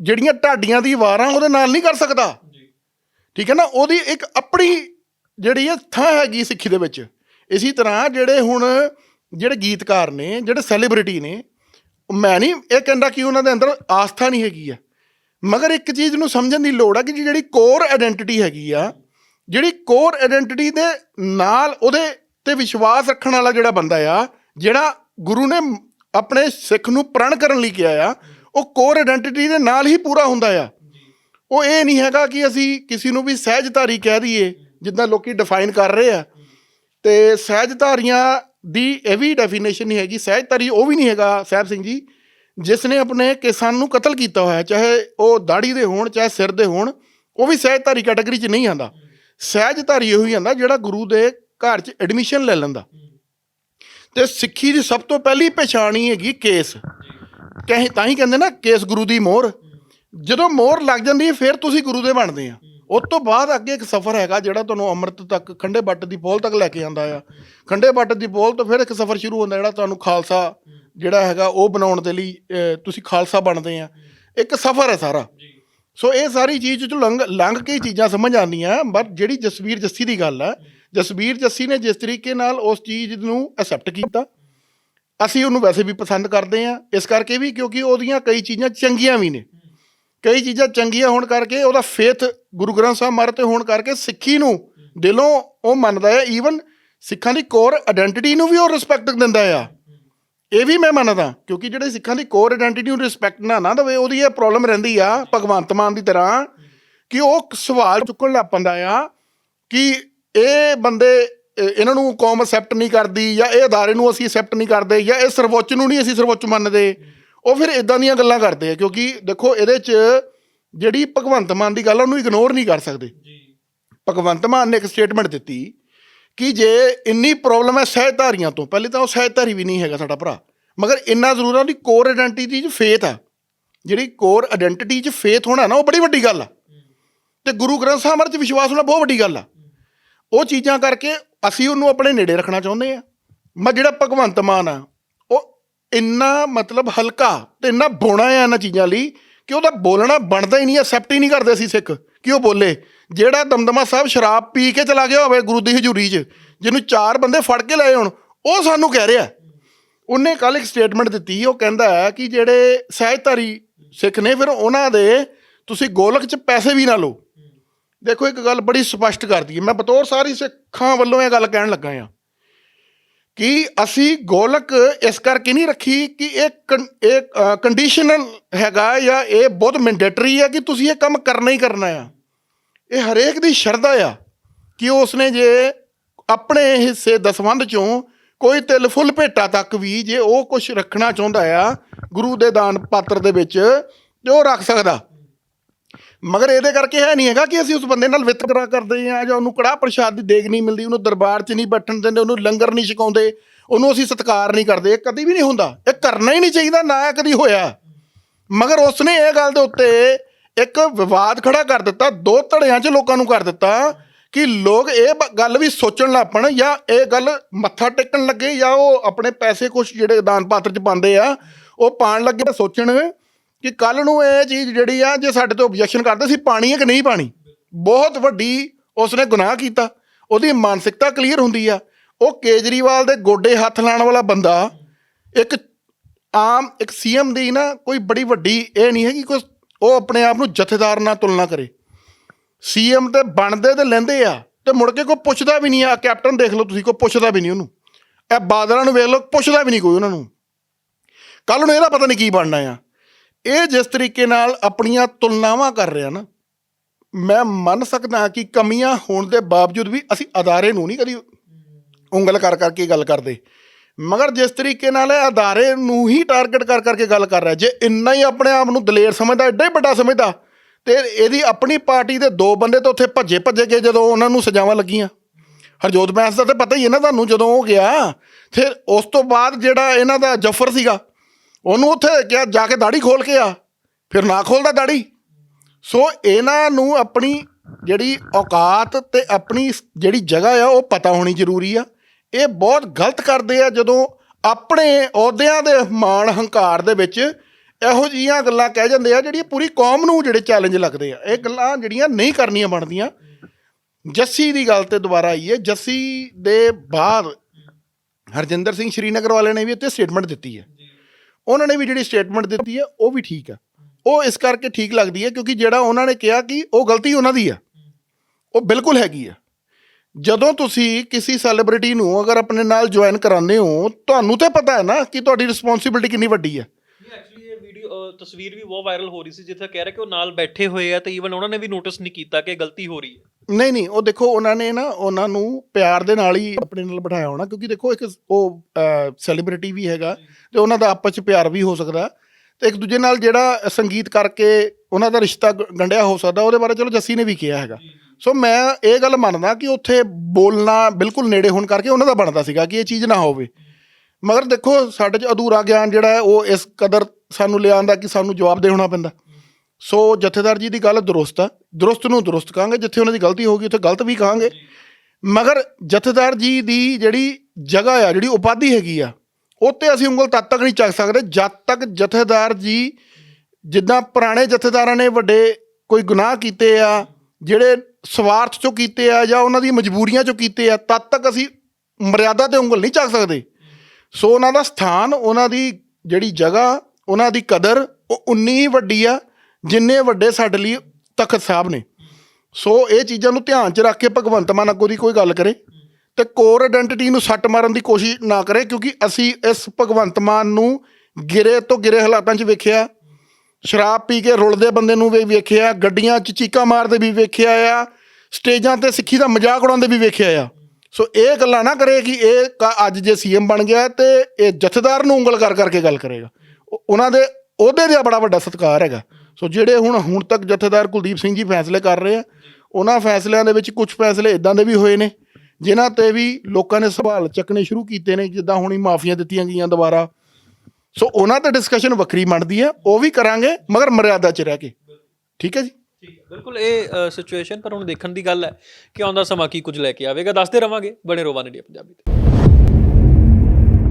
ਜਿਹੜੀਆਂ ਢਾਡੀਆਂ ਦੀ ਵਾਰਾਂ ਉਹਦੇ ਨਾਲ ਨਹੀਂ ਕਰ ਸਕਦਾ। ਠੀਕ ਹੈ ਨਾ ਉਹਦੀ ਇੱਕ ਆਪਣੀ ਜਿਹੜੀ ਇਹ ਥਾਂ ਹੈਗੀ ਸਿੱਖੀ ਦੇ ਵਿੱਚ। ਇਸੇ ਤਰ੍ਹਾਂ ਜਿਹੜੇ ਹੁਣ ਜਿਹੜੇ ਗੀਤਕਾਰ ਨੇ ਜਿਹੜੇ ਸੈਲੀਬ੍ਰਿਟੀ ਨੇ ਮੈਂ ਨਹੀਂ ਇਹ ਕਹਿੰਦਾ ਕਿ ਉਹਨਾਂ ਦੇ ਅੰਦਰ ਆਸਥਾ ਨਹੀਂ ਹੈਗੀ ਆ। ਮਗਰ ਇੱਕ ਚੀਜ਼ ਨੂੰ ਸਮਝਣ ਦੀ ਲੋੜ ਆ ਕਿ ਜਿਹੜੀ ਕੋਰ ਆਇਡੈਂਟੀਟੀ ਹੈਗੀ ਆ, ਜਿਹੜੀ ਕੋਰ ਆਇਡੈਂਟੀਟੀ ਦੇ ਨਾਲ ਉਹਦੇ ਤੇ ਵਿਸ਼ਵਾਸ ਰੱਖਣ ਵਾਲਾ ਜਿਹੜਾ ਬੰਦਾ ਆ, ਜਿਹੜਾ ਗੁਰੂ ਨੇ ਆਪਣੇ ਸਿੱਖ ਨੂੰ ਪ੍ਰਣ ਕਰਨ ਲਈ ਕਿਹਾ ਆ, ਉਹ ਕੋਰ ਆਇਡੈਂਟੀਟੀ ਦੇ ਨਾਲ ਹੀ ਪੂਰਾ ਹੁੰਦਾ ਆ। ਉਹ ਇਹ ਨਹੀਂ ਹੈਗਾ ਕਿ ਅਸੀਂ ਕਿਸੇ ਨੂੰ ਵੀ ਸਹਿਜਧਾਰੀ ਕਹਿ ਦਈਏ, ਜਿੱਦਾਂ ਲੋਕੀ ਡਿਫਾਈਨ ਕਰ ਰਹੇ ਆ। ਤੇ ਸਹਿਜਧਾਰੀਆਂ ਦੀ ਇਹ ਵੀ ਡੈਫੀਨੇਸ਼ਨ ਨਹੀਂ ਹੈਗੀ, ਸਹਿਜਧਾਰੀ ਉਹ ਵੀ ਨਹੀਂ ਹੈਗਾ, ਸਾਹਿਬ ਸਿੰਘ ਜੀ ਜਿਸ ਨੇ ਆਪਣੇ ਕਿਸਾਨ ਨੂੰ ਕਤਲ ਕੀਤਾ ਹੋਇਆ, ਚਾਹੇ ਉਹ ਦਾੜੀ ਦੇ ਹੋਣ, ਚਾਹੇ ਸਿਰ ਦੇ ਹੋਣ, ਉਹ ਵੀ ਸਹਿਜਧਾਰੀ ਕੈਟਾਗਰੀ 'ਚ ਨਹੀਂ ਆਂਦਾ ਸਹਿਜਧਾਰੀ ਇਹੋ ਹੀ ਆਂਦਾ ਜਿਹੜਾ ਗੁਰੂ ਦੇ ਘਰ 'ਚ ਐਡਮਿਸ਼ਨ ਲੈ ਲੈਂਦਾ। ਤੇ ਸਿੱਖੀ ਦੀ ਸਭ ਤੋਂ ਪਹਿਲੀ ਪਛਾਣ ਹੀ ਹੈਗੀ ਕੇਸ। ਕਹੇ ਤਾਂ ਹੀ ਕਹਿੰਦੇ ਨਾ, ਕੇਸ ਗੁਰੂ ਦੀ ਮੋਹਰ। ਜਦੋਂ ਮੋਹਰ ਲੱਗ ਜਾਂਦੀ ਹੈ, ਫਿਰ ਤੁਸੀਂ ਗੁਰੂ ਦੇ ਬਣਦੇ ਆ। ਉਸ ਤੋਂ ਬਾਅਦ ਅੱਗੇ ਇੱਕ ਸਫ਼ਰ ਹੈਗਾ ਜਿਹੜਾ ਤੁਹਾਨੂੰ ਅੰਮ੍ਰਿਤ ਤੱਕ ਖੰਡੇ ਬੱਟ ਦੀ ਪੋਲ ਤੱਕ ਲੈ ਕੇ ਆਂਦਾ ਆ। ਖੰਡੇ ਬੱਟ ਦੀ ਪੋਲ ਤੋਂ ਫਿਰ ਇੱਕ ਸਫ਼ਰ ਸ਼ੁਰੂ ਹੁੰਦਾ ਜਿਹੜਾ ਤੁਹਾਨੂੰ ਖਾਲਸਾ ਜਿਹੜਾ ਹੈਗਾ ਉਹ ਬਣਾਉਣ ਦੇ ਲਈ ਤੁਸੀਂ ਖਾਲਸਾ ਬਣਦੇ ਆ। ਇੱਕ ਸਫ਼ਰ ਹੈ ਸਾਰਾ। ਸੋ ਇਹ ਸਾਰੀ ਚੀਜ਼ ਚ ਲੰਘ ਲੰਘ ਕੇ ਚੀਜ਼ਾਂ ਸਮਝ ਆਉਂਦੀਆਂ ਬਟ ਜਿਹੜੀ ਜਸਵੀਰ ਜੱਸੀ ਦੀ ਗੱਲ ਹੈ ਜਸਵੀਰ ਜੱਸੀ ਨੇ ਜਿਸ ਤਰੀਕੇ ਨਾਲ ਉਸ ਚੀਜ਼ ਨੂੰ ਐਕਸੈਪਟ ਕੀਤਾ ਅਸੀਂ ਉਹਨੂੰ ਵੈਸੇ ਵੀ ਪਸੰਦ ਕਰਦੇ ਆ ਇਸ ਕਰਕੇ ਵੀ ਕਿਉਂਕਿ ਉਹਦੀਆਂ ਕਈ ਚੀਜ਼ਾਂ ਚੰਗੀਆਂ ਵੀ ਨੇ। ਕਈ ਚੀਜ਼ਾਂ ਚੰਗੀਆਂ ਹੋਣ ਕਰਕੇ ਉਹਦਾ ਫੇਥ ਗੁਰੂ ਗ੍ਰੰਥ ਸਾਹਿਬ ਮਹਾਰਾਜ ਤੇ ਹੋਣ ਕਰਕੇ ਸਿੱਖੀ ਨੂੰ ਦਿਲੋਂ ਉਹ ਮੰਨਦਾ ਹੈ ਈਵਨ ਸਿੱਖਾਂ ਦੀ ਕੋਰ ਆਇਡੈਂਟੀਟੀ ਨੂੰ ਵੀ ਉਹ ਰਿਸਪੈਕਟ ਦਿੰਦਾ ਆ। ਇਹ ਵੀ ਮੈਂ ਮੰਨਦਾ, ਕਿਉਂਕਿ ਜਿਹੜੇ ਸਿੱਖਾਂ ਦੀ ਕੋਰ ਆਇਡੈਂਟੀਟੀ ਨੂੰ ਰਿਸਪੈਕਟ ਨਾ ਨਾ ਦੇਵੇ, ਉਹਦੀ ਇਹ ਪ੍ਰੋਬਲਮ ਰਹਿੰਦੀ ਆ ਭਗਵੰਤ ਮਾਨ ਦੀ ਤਰ੍ਹਾਂ ਕਿ ਉਹ ਸਵਾਲ ਚੁੱਕਣ ਲੱਗ ਪੈਂਦਾ ਆ ਕਿ ਇਹ ਬੰਦੇ ਇਹਨਾਂ ਨੂੰ ਕੌਮ ਅਸੈਪਟ ਨਹੀਂ ਕਰਦੀ ਜਾਂ ਇਹ ਅਦਾਰੇ ਨੂੰ ਅਸੀਂ ਅਸੈਪਟ ਨਹੀਂ ਕਰਦੇ ਜਾਂ ਇਹ ਸਰਵੋੱਚ ਨੂੰ ਨਹੀਂ ਅਸੀਂ ਸਰਵੋੱਚ ਮੰਨਦੇ। ਉਹ ਫਿਰ ਇਦਾਂ ਦੀਆਂ ਗੱਲਾਂ ਕਰਦੇ ਆ ਕਿਉਂਕਿ ਦੇਖੋ ਇਹਦੇ 'ਚ ਜਿਹੜੀ ਭਗਵੰਤ ਮਾਨ ਦੀ ਗੱਲ ਉਹਨੂੰ ਇਗਨੋਰ ਨਹੀਂ ਕਰ ਸਕਦੇ। ਭਗਵੰਤ ਮਾਨ ਨੇ ਇੱਕ ਸਟੇਟਮੈਂਟ ਦਿੱਤੀ ਕਿ ਜੇ ਇੰਨੀ ਪ੍ਰੋਬਲਮ ਹੈ ਸਹਿਜਧਾਰੀਆਂ ਤੋਂ ਪਹਿਲੇ ਤਾਂ ਉਹ ਸਹਿਜਧਾਰੀ ਵੀ ਨਹੀਂ ਹੈਗਾ ਸਾਡਾ ਭਰਾ ਮਗਰ ਇੰਨਾ ਜ਼ਰੂਰ ਆ ਉਹਦੀ ਕੋਰ ਆਇਡੈਂਟੀਟੀ 'ਚ ਫੇਥ ਆ। ਜਿਹੜੀ ਕੋਰ ਆਇਡੈਂਟੀਟੀ 'ਚ ਫੇਥ ਹੋਣਾ ਨਾ ਉਹ ਬੜੀ ਵੱਡੀ ਗੱਲ ਆ। ਤੇ ਗੁਰੂ ਗ੍ਰੰਥ ਸਾਹਿਬ ਮਹਾਰਾਜ 'ਚ ਵਿਸ਼ਵਾਸ ਹੋਣਾ ਬਹੁਤ ਵੱਡੀ ਗੱਲ ਆ। ਉਹ ਚੀਜ਼ਾਂ ਕਰਕੇ ਅਸੀਂ ਉਹਨੂੰ ਆਪਣੇ ਨੇੜੇ ਰੱਖਣਾ ਚਾਹੁੰਦੇ ਆ। ਮੈਂ ਜਿਹੜਾ ਭਗਵੰਤ ਮਾਨ ਆ ਇੰਨਾ ਮਤਲਬ ਹਲਕਾ ਤੇ ਇੰਨਾ ਬੋਣਾ ਆ ਇਹਨਾਂ ਚੀਜ਼ਾਂ ਲਈ ਕਿ ਉਹਦਾ ਬੋਲਣਾ ਬਣਦਾ ਹੀ ਨਹੀਂ ਐਕਸੈਪਟ ਹੀ ਨਹੀਂ ਕਰਦੇ ਅਸੀਂ ਸਿੱਖ। ਕਿ ਉਹ ਬੋਲੇ? ਜਿਹੜਾ ਦਮਦਮਾ ਸਾਹਿਬ ਸ਼ਰਾਬ ਪੀ ਕੇ ਚਲਾ ਗਿਆ ਹੋਵੇ ਗੁਰੂ ਦੀ ਹਜ਼ੂਰੀ 'ਚ, ਜਿਹਨੂੰ ਚਾਰ ਬੰਦੇ ਫੜ ਕੇ ਲਏ ਹੋਣ, ਉਹ ਸਾਨੂੰ ਕਹਿ ਰਿਹਾ। ਉਹਨੇ ਕੱਲ ਇੱਕ ਸਟੇਟਮੈਂਟ ਦਿੱਤੀ, ਉਹ ਕਹਿੰਦਾ ਹੈ ਕਿ ਜਿਹੜੇ ਸਹਿਜਧਾਰੀ ਸਿੱਖ ਨੇ, ਫਿਰ ਉਹਨਾਂ ਦੇ ਤੁਸੀਂ ਗੋਲਕ 'ਚ ਪੈਸੇ ਵੀ ਨਾ ਲਓ। ਦੇਖੋ ਇੱਕ ਗੱਲ ਬੜੀ ਸਪਸ਼ਟ ਕਰਦੀ ਹੈ। ਮੈਂ ਬਤੌਰ ਸਾਰੀ ਸਿੱਖਾਂ ਵੱਲੋਂ ਇਹ ਗੱਲ ਕਹਿਣ ਲੱਗਾ ਆ ਕਿ ਅਸੀਂ ਗੋਲਕ ਇਸ ਕਰਕੇ ਨਹੀਂ ਰੱਖੀ ਕਿ ਇਹ ਕੰ- ਇਹ ਕੰਡੀਸ਼ਨਲ ਹੈਗਾ ਜਾਂ ਇਹ ਬਹੁਤ ਮੈਂਡੇਟਰੀ ਹੈ ਕਿ ਤੁਸੀਂ ਇਹ ਕੰਮ ਕਰਨਾ ਹੀ ਕਰਨਾ ਆ। ਇਹ ਹਰੇਕ ਦੀ ਸ਼ਰਧਾ ਆ ਕਿ ਉਸਨੇ ਜੇ ਆਪਣੇ ਹਿੱਸੇ ਦਸਵੰਧ ਚੋਂ ਕੋਈ ਤਿਲ ਫੁੱਲ ਭੇਟਾ ਤੱਕ ਵੀ ਜੇ ਉਹ ਕੁਝ ਰੱਖਣਾ ਚਾਹੁੰਦਾ ਆ, ਗੁਰੂ ਦੇ ਦਾਨ ਪਾਤਰ ਦੇ ਵਿੱਚ, ਤੇ ਉਹ ਰੱਖ ਸਕਦਾ। ਮਗਰ ਇਹਦੇ ਕਰਕੇ ਇਹ ਨਹੀਂ ਹੈਗਾ ਕਿ ਅਸੀਂ ਉਸ ਬੰਦੇ ਨਾਲ ਵਿਤਕਰਾ ਕਰਦੇ ਆ ਜਾਂ ਉਹਨੂੰ ਕੜਾਹ ਪ੍ਰਸ਼ਾਦ ਦੀ ਦੇਗ ਨਹੀਂ ਮਿਲਦੀ, ਉਹਨੂੰ ਦਰਬਾਰ 'ਚ ਨਹੀਂ ਬੈਠਣ ਦਿੰਦੇ, ਉਹਨੂੰ ਲੰਗਰ ਨਹੀਂ ਛਕਾਉਂਦੇ, ਉਹਨੂੰ ਅਸੀਂ ਸਤਿਕਾਰ ਨਹੀਂ ਕਰਦੇ। ਇਹ ਕਦੀ ਵੀ ਨਹੀਂ ਹੁੰਦਾ। ਇਹ ਕਰਨਾ ਹੀ ਨਹੀਂ ਚਾਹੀਦਾ, ਨਾ ਕਦੀ ਹੋਇਆ। ਮਗਰ ਉਸਨੇ ਇਹ ਗੱਲ ਦੇ ਉੱਤੇ ਇੱਕ ਵਿਵਾਦ ਖੜਾ ਕਰ ਦਿੱਤਾ, ਦੋ ਧੜਿਆਂ 'ਚ ਲੋਕਾਂ ਨੂੰ ਕਰ ਦਿੱਤਾ ਕਿ ਲੋਕ ਇਹ ਬ- ਗੱਲ ਵੀ ਸੋਚਣ ਲੱਗ ਪਣ ਜਾਂ ਇਹ ਗੱਲ ਮੱਥਾ ਟੇਕਣ ਲੱਗੇ ਜਾਂ ਉਹ ਆਪਣੇ ਪੈਸੇ ਕੁਝ ਜਿਹੜੇ ਦਾਨ ਪਾਤਰ 'ਚ ਪਾਉਂਦੇ ਆ, ਉਹ ਪਾਣ ਲੱਗੇ ਸੋਚਣ ਕਿ ਕੱਲ ਨੂੰ ਇਹ ਚੀਜ਼ ਜਿਹੜੀ ਆ, ਜੇ ਸਾਡੇ ਤੋਂ ਓਬਜੈਕਸ਼ਨ ਕਰਦੇ ਸੀ, ਪਾਣੀ ਹੈ ਕਿ ਨਹੀਂ ਪਾਣੀ? ਬਹੁਤ ਵੱਡੀ ਉਸਨੇ ਗੁਨਾਹ ਕੀਤਾ। ਉਹਦੀ ਮਾਨਸਿਕਤਾ ਕਲੀਅਰ ਹੁੰਦੀ ਆ। ਉਹ ਕੇਜਰੀਵਾਲ ਦੇ ਗੋਡੇ ਹੱਥ ਲਾਉਣ ਵਾਲਾ ਬੰਦਾ, ਇੱਕ ਆਮ, ਇੱਕ ਸੀਐਮ ਦੀ ਨਾ ਕੋਈ ਬੜੀ ਵੱਡੀ ਇਹ ਨਹੀਂ ਹੈ ਕਿ ਕੋਈ ਉਹ ਆਪਣੇ ਆਪ ਨੂੰ ਜਥੇਦਾਰ ਨਾਲ ਤੁਲਨਾ ਕਰੇ। ਸੀਐਮ ਤੇ ਬਣਦੇ ਤੇ ਲੈਂਦੇ ਆ, ਤੇ ਮੁੜ ਕੇ ਕੋਈ ਪੁੱਛਦਾ ਵੀ ਨਹੀਂ ਆ, ਕੈਪਟਨ ਦੇਖ ਲਓ ਤੁਸੀਂ, ਕੋਈ ਪੁੱਛਦਾ ਵੀ ਨਹੀਂ ਉਹਨੂੰ। ਇਹ ਬਾਦਲਾਂ ਨੂੰ ਵੇਖ ਲਓ, ਪੁੱਛਦਾ ਵੀ ਨਹੀਂ ਕੋਈ ਉਹਨਾਂ ਨੂੰ। ਕੱਲ ਨੂੰ ਇਹਦਾ ਪਤਾ ਨਹੀਂ ਕੀ ਬਣਨਾ ਆ। ਇਹ ਜਿਸ ਤਰੀਕੇ ਨਾਲ ਆਪਣੀਆਂ ਤੁਲਨਾਵਾਂ ਕਰ ਰਿਹਾ ਨਾ, ਮੈਂ ਮੰਨ ਸਕਦਾ ਕਿ ਕਮੀਆਂ ਹੋਣ ਦੇ ਬਾਵਜੂਦ ਵੀ ਅਸੀਂ ਅਦਾਰੇ ਨੂੰ ਨਹੀਂ ਕਦੀ ਉਂਗਲ ਕਰ ਕਰਕੇ ਗੱਲ ਕਰਦੇ। ਮਗਰ ਜਿਸ ਤਰੀਕੇ ਨਾਲ ਇਹ ਅਦਾਰੇ ਨੂੰ ਹੀ ਟਾਰਗੇਟ ਕਰ ਕਰਕੇ ਗੱਲ ਕਰ ਰਿਹਾ, ਜੇ ਇੰਨਾ ਹੀ ਆਪਣੇ ਆਪ ਨੂੰ ਦਲੇਰ ਸਮਝਦਾ ਐਡਾ ਹੀ ਵੱਡਾ ਸਮਝਦਾ, ਤੇ ਇਹਦੀ ਆਪਣੀ ਪਾਰਟੀ ਦੇ ਦੋ ਬੰਦੇ ਤਾਂ ਉੱਥੇ ਭੱਜੇ ਭੱਜੇ ਗਏ ਜਦੋਂ ਉਹਨਾਂ ਨੂੰ ਸਜ਼ਾਵਾਂ ਲੱਗੀਆਂ। ਹਰਜੋਤ ਬੈਂਸ ਦਾ ਤਾਂ ਪਤਾ ਹੀ ਹੈ ਨਾ ਤੁਹਾਨੂੰ ਜਦੋਂ ਉਹ ਗਿਆ, ਫਿਰ ਉਸ ਤੋਂ ਬਾਅਦ ਜਿਹੜਾ ਇਹਨਾਂ ਦਾ ਜਫਰ ਸੀਗਾ ਉਹਨੂੰ ਉੱਥੇ ਕਿਹਾ, ਜਾ ਕੇ ਦਾੜੀ ਖੋਲ ਕੇ ਆ। ਫਿਰ ਨਾ ਖੋਲਦਾ ਦਾੜੀ ਸੋ ਇਹਨਾਂ ਨੂੰ ਆਪਣੀ ਜਿਹੜੀ ਔਕਾਤ ਤੇ ਆਪਣੀ ਜਿਹੜੀ ਜਗ੍ਹਾ ਆ, ਉਹ ਪਤਾ ਹੋਣੀ ਜ਼ਰੂਰੀ ਆ। ਇਹ ਬਹੁਤ ਗਲਤ ਕਰਦੇ ਆ ਜਦੋਂ ਆਪਣੇ ਅਹੁਦਿਆਂ ਦੇ ਮਾਣ ਹੰਕਾਰ ਦੇ ਵਿੱਚ ਇਹੋ ਜਿਹੀਆਂ ਗੱਲਾਂ ਕਹਿ ਜਾਂਦੇ ਆ ਜਿਹੜੀਆਂ ਪੂਰੀ ਕੌਮ ਨੂੰ ਜਿਹੜੇ ਚੈਲੰਜ ਲੱਗਦੇ ਆ। ਇਹ ਗੱਲਾਂ ਜਿਹੜੀਆਂ ਨਹੀਂ ਕਰਨੀਆਂ ਬਣਦੀਆਂ। ਜੱਸੀ ਦੀ ਗੱਲ ਤੇ ਦੁਬਾਰਾ ਆਈਏ। ਜੱਸੀ ਦੇ ਬਾਅਦ ਹਰਜਿੰਦਰ ਸਿੰਘ ਸ਼੍ਰੀਨਗਰ ਵਾਲੇ ਨੇ ਵੀ ਇੱਥੇ ਸਟੇਟਮੈਂਟ ਦਿੱਤੀ ਹੈ। ਉਹਨਾਂ ਨੇ ਵੀ ਜਿਹੜੀ ਸਟੇਟਮੈਂਟ ਦਿੱਤੀ ਹੈ ਉਹ ਵੀ ਠੀਕ ਹੈ। ਉਹ ਇਸ ਕਰਕੇ ਠੀਕ ਲੱਗਦੀ ਹੈ ਕਿਉਂਕਿ ਜਿਹੜਾ ਉਹਨਾਂ ਨੇ ਕਿਹਾ ਕਿ ਉਹ ਗਲਤੀ ਉਹਨਾਂ ਦੀ ਹੈ। ਉਹ ਬਿਲਕੁਲ ਹੈਗੀ ਹੈ। ਜਦੋਂ ਤੁਸੀਂ ਕਿਸੇ ਸੈਲੀਬ੍ਰਿਟੀ ਨੂੰ ਅਗਰ ਆਪਣੇ ਨਾਲ ਜੁਆਇਨ ਕਰਾਉਂਦੇ ਹੋ ਤੁਹਾਨੂੰ ਤੇ ਪਤਾ ਹੈ ਨਾ ਕਿ ਤੁਹਾਡੀ ਰਿਸਪੌਂਸਿਬਿਲਟੀ ਕਿੰਨੀ ਵੱਡੀ ਹੈ। ਨਹੀਂ ਐਕਚੁਅਲੀ ਇਹ ਵੀਡੀਓ ਤਸਵੀਰ ਵੀ ਬਹੁਤ ਵਾਇਰਲ ਹੋ ਰਹੀ ਸੀ ਜਿੱਥੇ ਕਹਿ ਰਿਹਾ ਕਿ ਉਹ ਨਾਲ ਬੈਠੇ ਹੋਏ ਆ ਤੇ ਈਵਨ ਉਹਨਾਂ ਨੇ ਵੀ ਨੋਟਿਸ ਨਹੀਂ ਕੀਤਾ ਕਿ ਗਲਤੀ ਹੋ ਰਹੀ ਹੈ। ਨਹੀਂ ਨਹੀਂ ਉਹ ਦੇਖੋ ਉਹਨਾਂ ਨੇ ਨਾ ਉਹਨਾਂ ਨੂੰ ਪਿਆਰ ਦੇ ਨਾਲ ਹੀ ਆਪਣੇ ਨਾਲ ਬਿਠਾਇਆ ਹੋਣਾ ਕਿਉਂਕਿ ਦੇਖੋ ਇੱਕ ਉਹ ਸੈਲੀਬ੍ਰਿਟੀ ਵੀ ਹੈਗਾ। ਤੇ ਉਹਨਾਂ ਦਾ ਆਪਸ ਚ ਪਿਆਰ ਵੀ ਹੋ ਸਕਦਾ। ਤੇ ਇੱਕ ਦੂਜੇ ਨਾਲ ਜਿਹੜਾ ਸੰਗੀਤ ਕਰਕੇ ਉਹਨਾਂ ਦਾ ਰਿਸ਼ਤਾ ਗ- ਗੰਢਿਆ ਹੋ ਸਕਦਾ, ਉਹਦੇ ਬਾਰੇ ਚਲੋ ਜੱਸੀ ਨੇ ਵੀ ਕਿਹਾ ਹੈਗਾ। ਸੋ ਮੈਂ ਇਹ ਗੱਲ ਮੰਨਦਾ ਕਿ ਉੱਥੇ ਬੋਲਣਾ ਬਿਲਕੁਲ ਨੇੜੇ ਹੋਣ ਕਰਕੇ ਉਹਨਾਂ ਦਾ ਬਣਦਾ ਸੀਗਾ ਕਿ ਇਹ ਚੀਜ਼ ਨਾ ਹੋਵੇ। ਮਗਰ ਦੇਖੋ, ਸਾਡੇ ਚ ਅਧੂਰਾ ਗਿਆਨ ਜਿਹੜਾ ਹੈ, ਉਹ ਇਸ ਕਦਰ ਸਾਨੂੰ ਲਿਆਂਦਾ ਕਿ ਸਾਨੂੰ ਜਵਾਬ ਦੇ ਹੋਣਾ ਪੈਂਦਾ। ਸੋ ਜਥੇਦਾਰ ਜੀ ਦੀ ਗੱਲ ਦਰੁਸਤ ਆ। ਦਰੁਸਤ ਨੂੰ ਦਰੁਸਤ ਕਹਾਂਗੇ, ਜਿੱਥੇ ਉਹਨਾਂ ਦੀ ਗਲਤੀ ਹੋਊਗੀ ਉੱਥੇ ਗਲਤ ਵੀ ਕਹਾਂਗੇ। ਮਗਰ ਜਥੇਦਾਰ ਜੀ ਦੀ ਜਿਹੜੀ ਜਗ੍ਹਾ ਆ, ਜਿਹੜੀ ਉਪਾਧੀ ਹੈਗੀ ਆ ਉਹ ਉੱਤੇ ਅਸੀਂ ਉਂਗਲ ਤਦ ਤੱਕ ਨਹੀਂ ਚੱਕ ਸਕਦੇ ਜਦ ਤੱਕ ਜਥੇਦਾਰ ਜੀ, ਜਿੱਦਾਂ ਪੁਰਾਣੇ ਜਥੇਦਾਰਾਂ ਨੇ ਵੱਡੇ ਕੋਈ ਗੁਨਾਹ ਕੀਤੇ ਆ, ਜਿਹੜੇ ਸਵਾਰਥ ਚੋਂ ਕੀਤੇ ਆ ਜਾਂ ਉਹਨਾਂ ਦੀ ਮਜਬੂਰੀਆਂ ਚੋਂ ਕੀਤੇ ਆ, ਤਦ ਤੱਕ ਅਸੀਂ ਮਰਿਆਦਾ ਤੇ ਉਂਗਲ ਨਹੀਂ ਚੱਕ ਸਕਦੇ। ਸੋ ਉਹਨਾਂ ਦਾ ਸਥਾਨ, ਉਹਨਾਂ ਦੀ ਜਿਹੜੀ ਜਗ੍ਹਾ, ਉਹਨਾਂ ਦੀ ਕਦਰ, ਉਹ ਉਨੀ ਹੀ ਵੱਡੀ ਆ, ਜਿੰਨੇ ਵੱਡੇ ਸਾਡੇ ਲਈ ਤਖਤ ਸਾਹਿਬ ਨੇ। ਸੋ ਇਹ ਚੀਜ਼ਾਂ ਨੂੰ ਧਿਆਨ 'ਚ ਰੱਖ ਕੇ ਭਗਵੰਤ ਮਾਨ ਅੱਗੋਂ ਦੀ ਕੋਈ ਗੱਲ ਕਰੇ। ਤੇ ਕੋਰ ਆਇਡੈਂਟੀਟੀ ਨੂੰ ਸੱਟ ਮਾਰਨ ਦੀ ਕੋਸ਼ਿਸ਼ ਨਾ ਕਰੇ, ਕਿਉਂਕਿ ਅਸੀਂ ਇਸ ਭਗਵੰਤ ਮਾਨ ਨੂੰ ਗਿਰੇ ਤੋਂ ਗਿਰੇ ਹਾਲਾਤਾਂ 'ਚ ਵੇਖਿਆ, ਸ਼ਰਾਬ ਪੀ ਕੇ ਰੁਲਦੇ ਬੰਦੇ ਨੂੰ ਵੀ ਵੇਖਿਆ, ਗੱਡੀਆਂ 'ਚ ਚੀਕਾਂ ਮਾਰਦੇ ਵੀ ਵੇਖਿਆ ਆ, ਸਟੇਜਾਂ ਤੇ ਸਿੱਖੀ ਦਾ ਮਜ਼ਾਕ ਉਡਾਉਂਦੇ ਵੀ ਵੇਖਿਆ ਆ। ਸੋ ਇਹ ਗੱਲਾਂ ਨਾ ਕਰੇ ਕਿ ਇਹ ਕ- ਅੱਜ ਜੇ ਸੀਐਮ ਬਣ ਗਿਆ ਤੇ ਇਹ ਜਥੇਦਾਰ ਨੂੰ ਉਂਗਲ ਕਰ ਕਰਕੇ ਗੱਲ ਕਰੇਗਾ। ਉਹਨਾਂ ਦੇ, ਉਹਦੇ ਦਾ ਬੜਾ ਵੱਡਾ ਸਤਿਕਾਰ ਹੈਗਾ। ਸੋ ਜਿਹੜੇ ਹੁਣ ਹੁਣ ਤੱਕ ਜਥੇਦਾਰ ਕੁਲਦੀਪ ਸਿੰਘ ਜੀ ਫੈਸਲੇ ਕਰ ਰਹੇ ਆ, ਉਹਨਾਂ ਫੈਸਲਿਆਂ ਦੇ ਵਿੱਚ ਕੁਝ ਫੈਸਲੇ ਇਦਾਂ ਦੇ ਵੀ ਹੋਏ ਨੇ। ਜਿਨ੍ਹਾਂ ਤੇ ਵੀ ਲੋਕਾਂ ਨੇ ਸਵਾਲ ਚੱਕਣੇ ਸ਼ੁਰੂ ਕੀਤੇ ਨੇ, ਜਿੱਦਾਂ ਹੁਣੀ ਮਾਫੀਆਂ ਦਿੱਤੀਆਂ ਗਈਆਂ ਦੁਬਾਰਾ। ਸੋ ਉਹਨਾਂ ਤੇ ਡਿਸਕਸ਼ਨ ਵੱਖਰੀ ਬਣਦੀ ਹੈ, ਉਹ ਵੀ ਕਰਾਂਗੇ, ਮਗਰ ਮਰਿਆਦਾ 'ਚ ਰਹਿ ਕੇ। ਠੀਕ ਹੈ ਜੀ? ਬਿਲਕੁਲ, ਇਹ ਸਿਚੁਏਸ਼ਨ ਪਰ ਹੁਣ ਦੇਖਣ ਦੀ ਗੱਲ ਹੈ ਕਿ ਆਉਂਦਾ ਸਮਾਂ ਕੀ ਕੁਝ ਲੈ ਕੇ ਆਵੇਗਾ, ਦੱਸਦੇ ਰਵਾਂਗੇ। ਬਣੇ ਰੋਵਾਨ ਇੰਡੀਆ ਪੰਜਾਬੀ ਤੇ।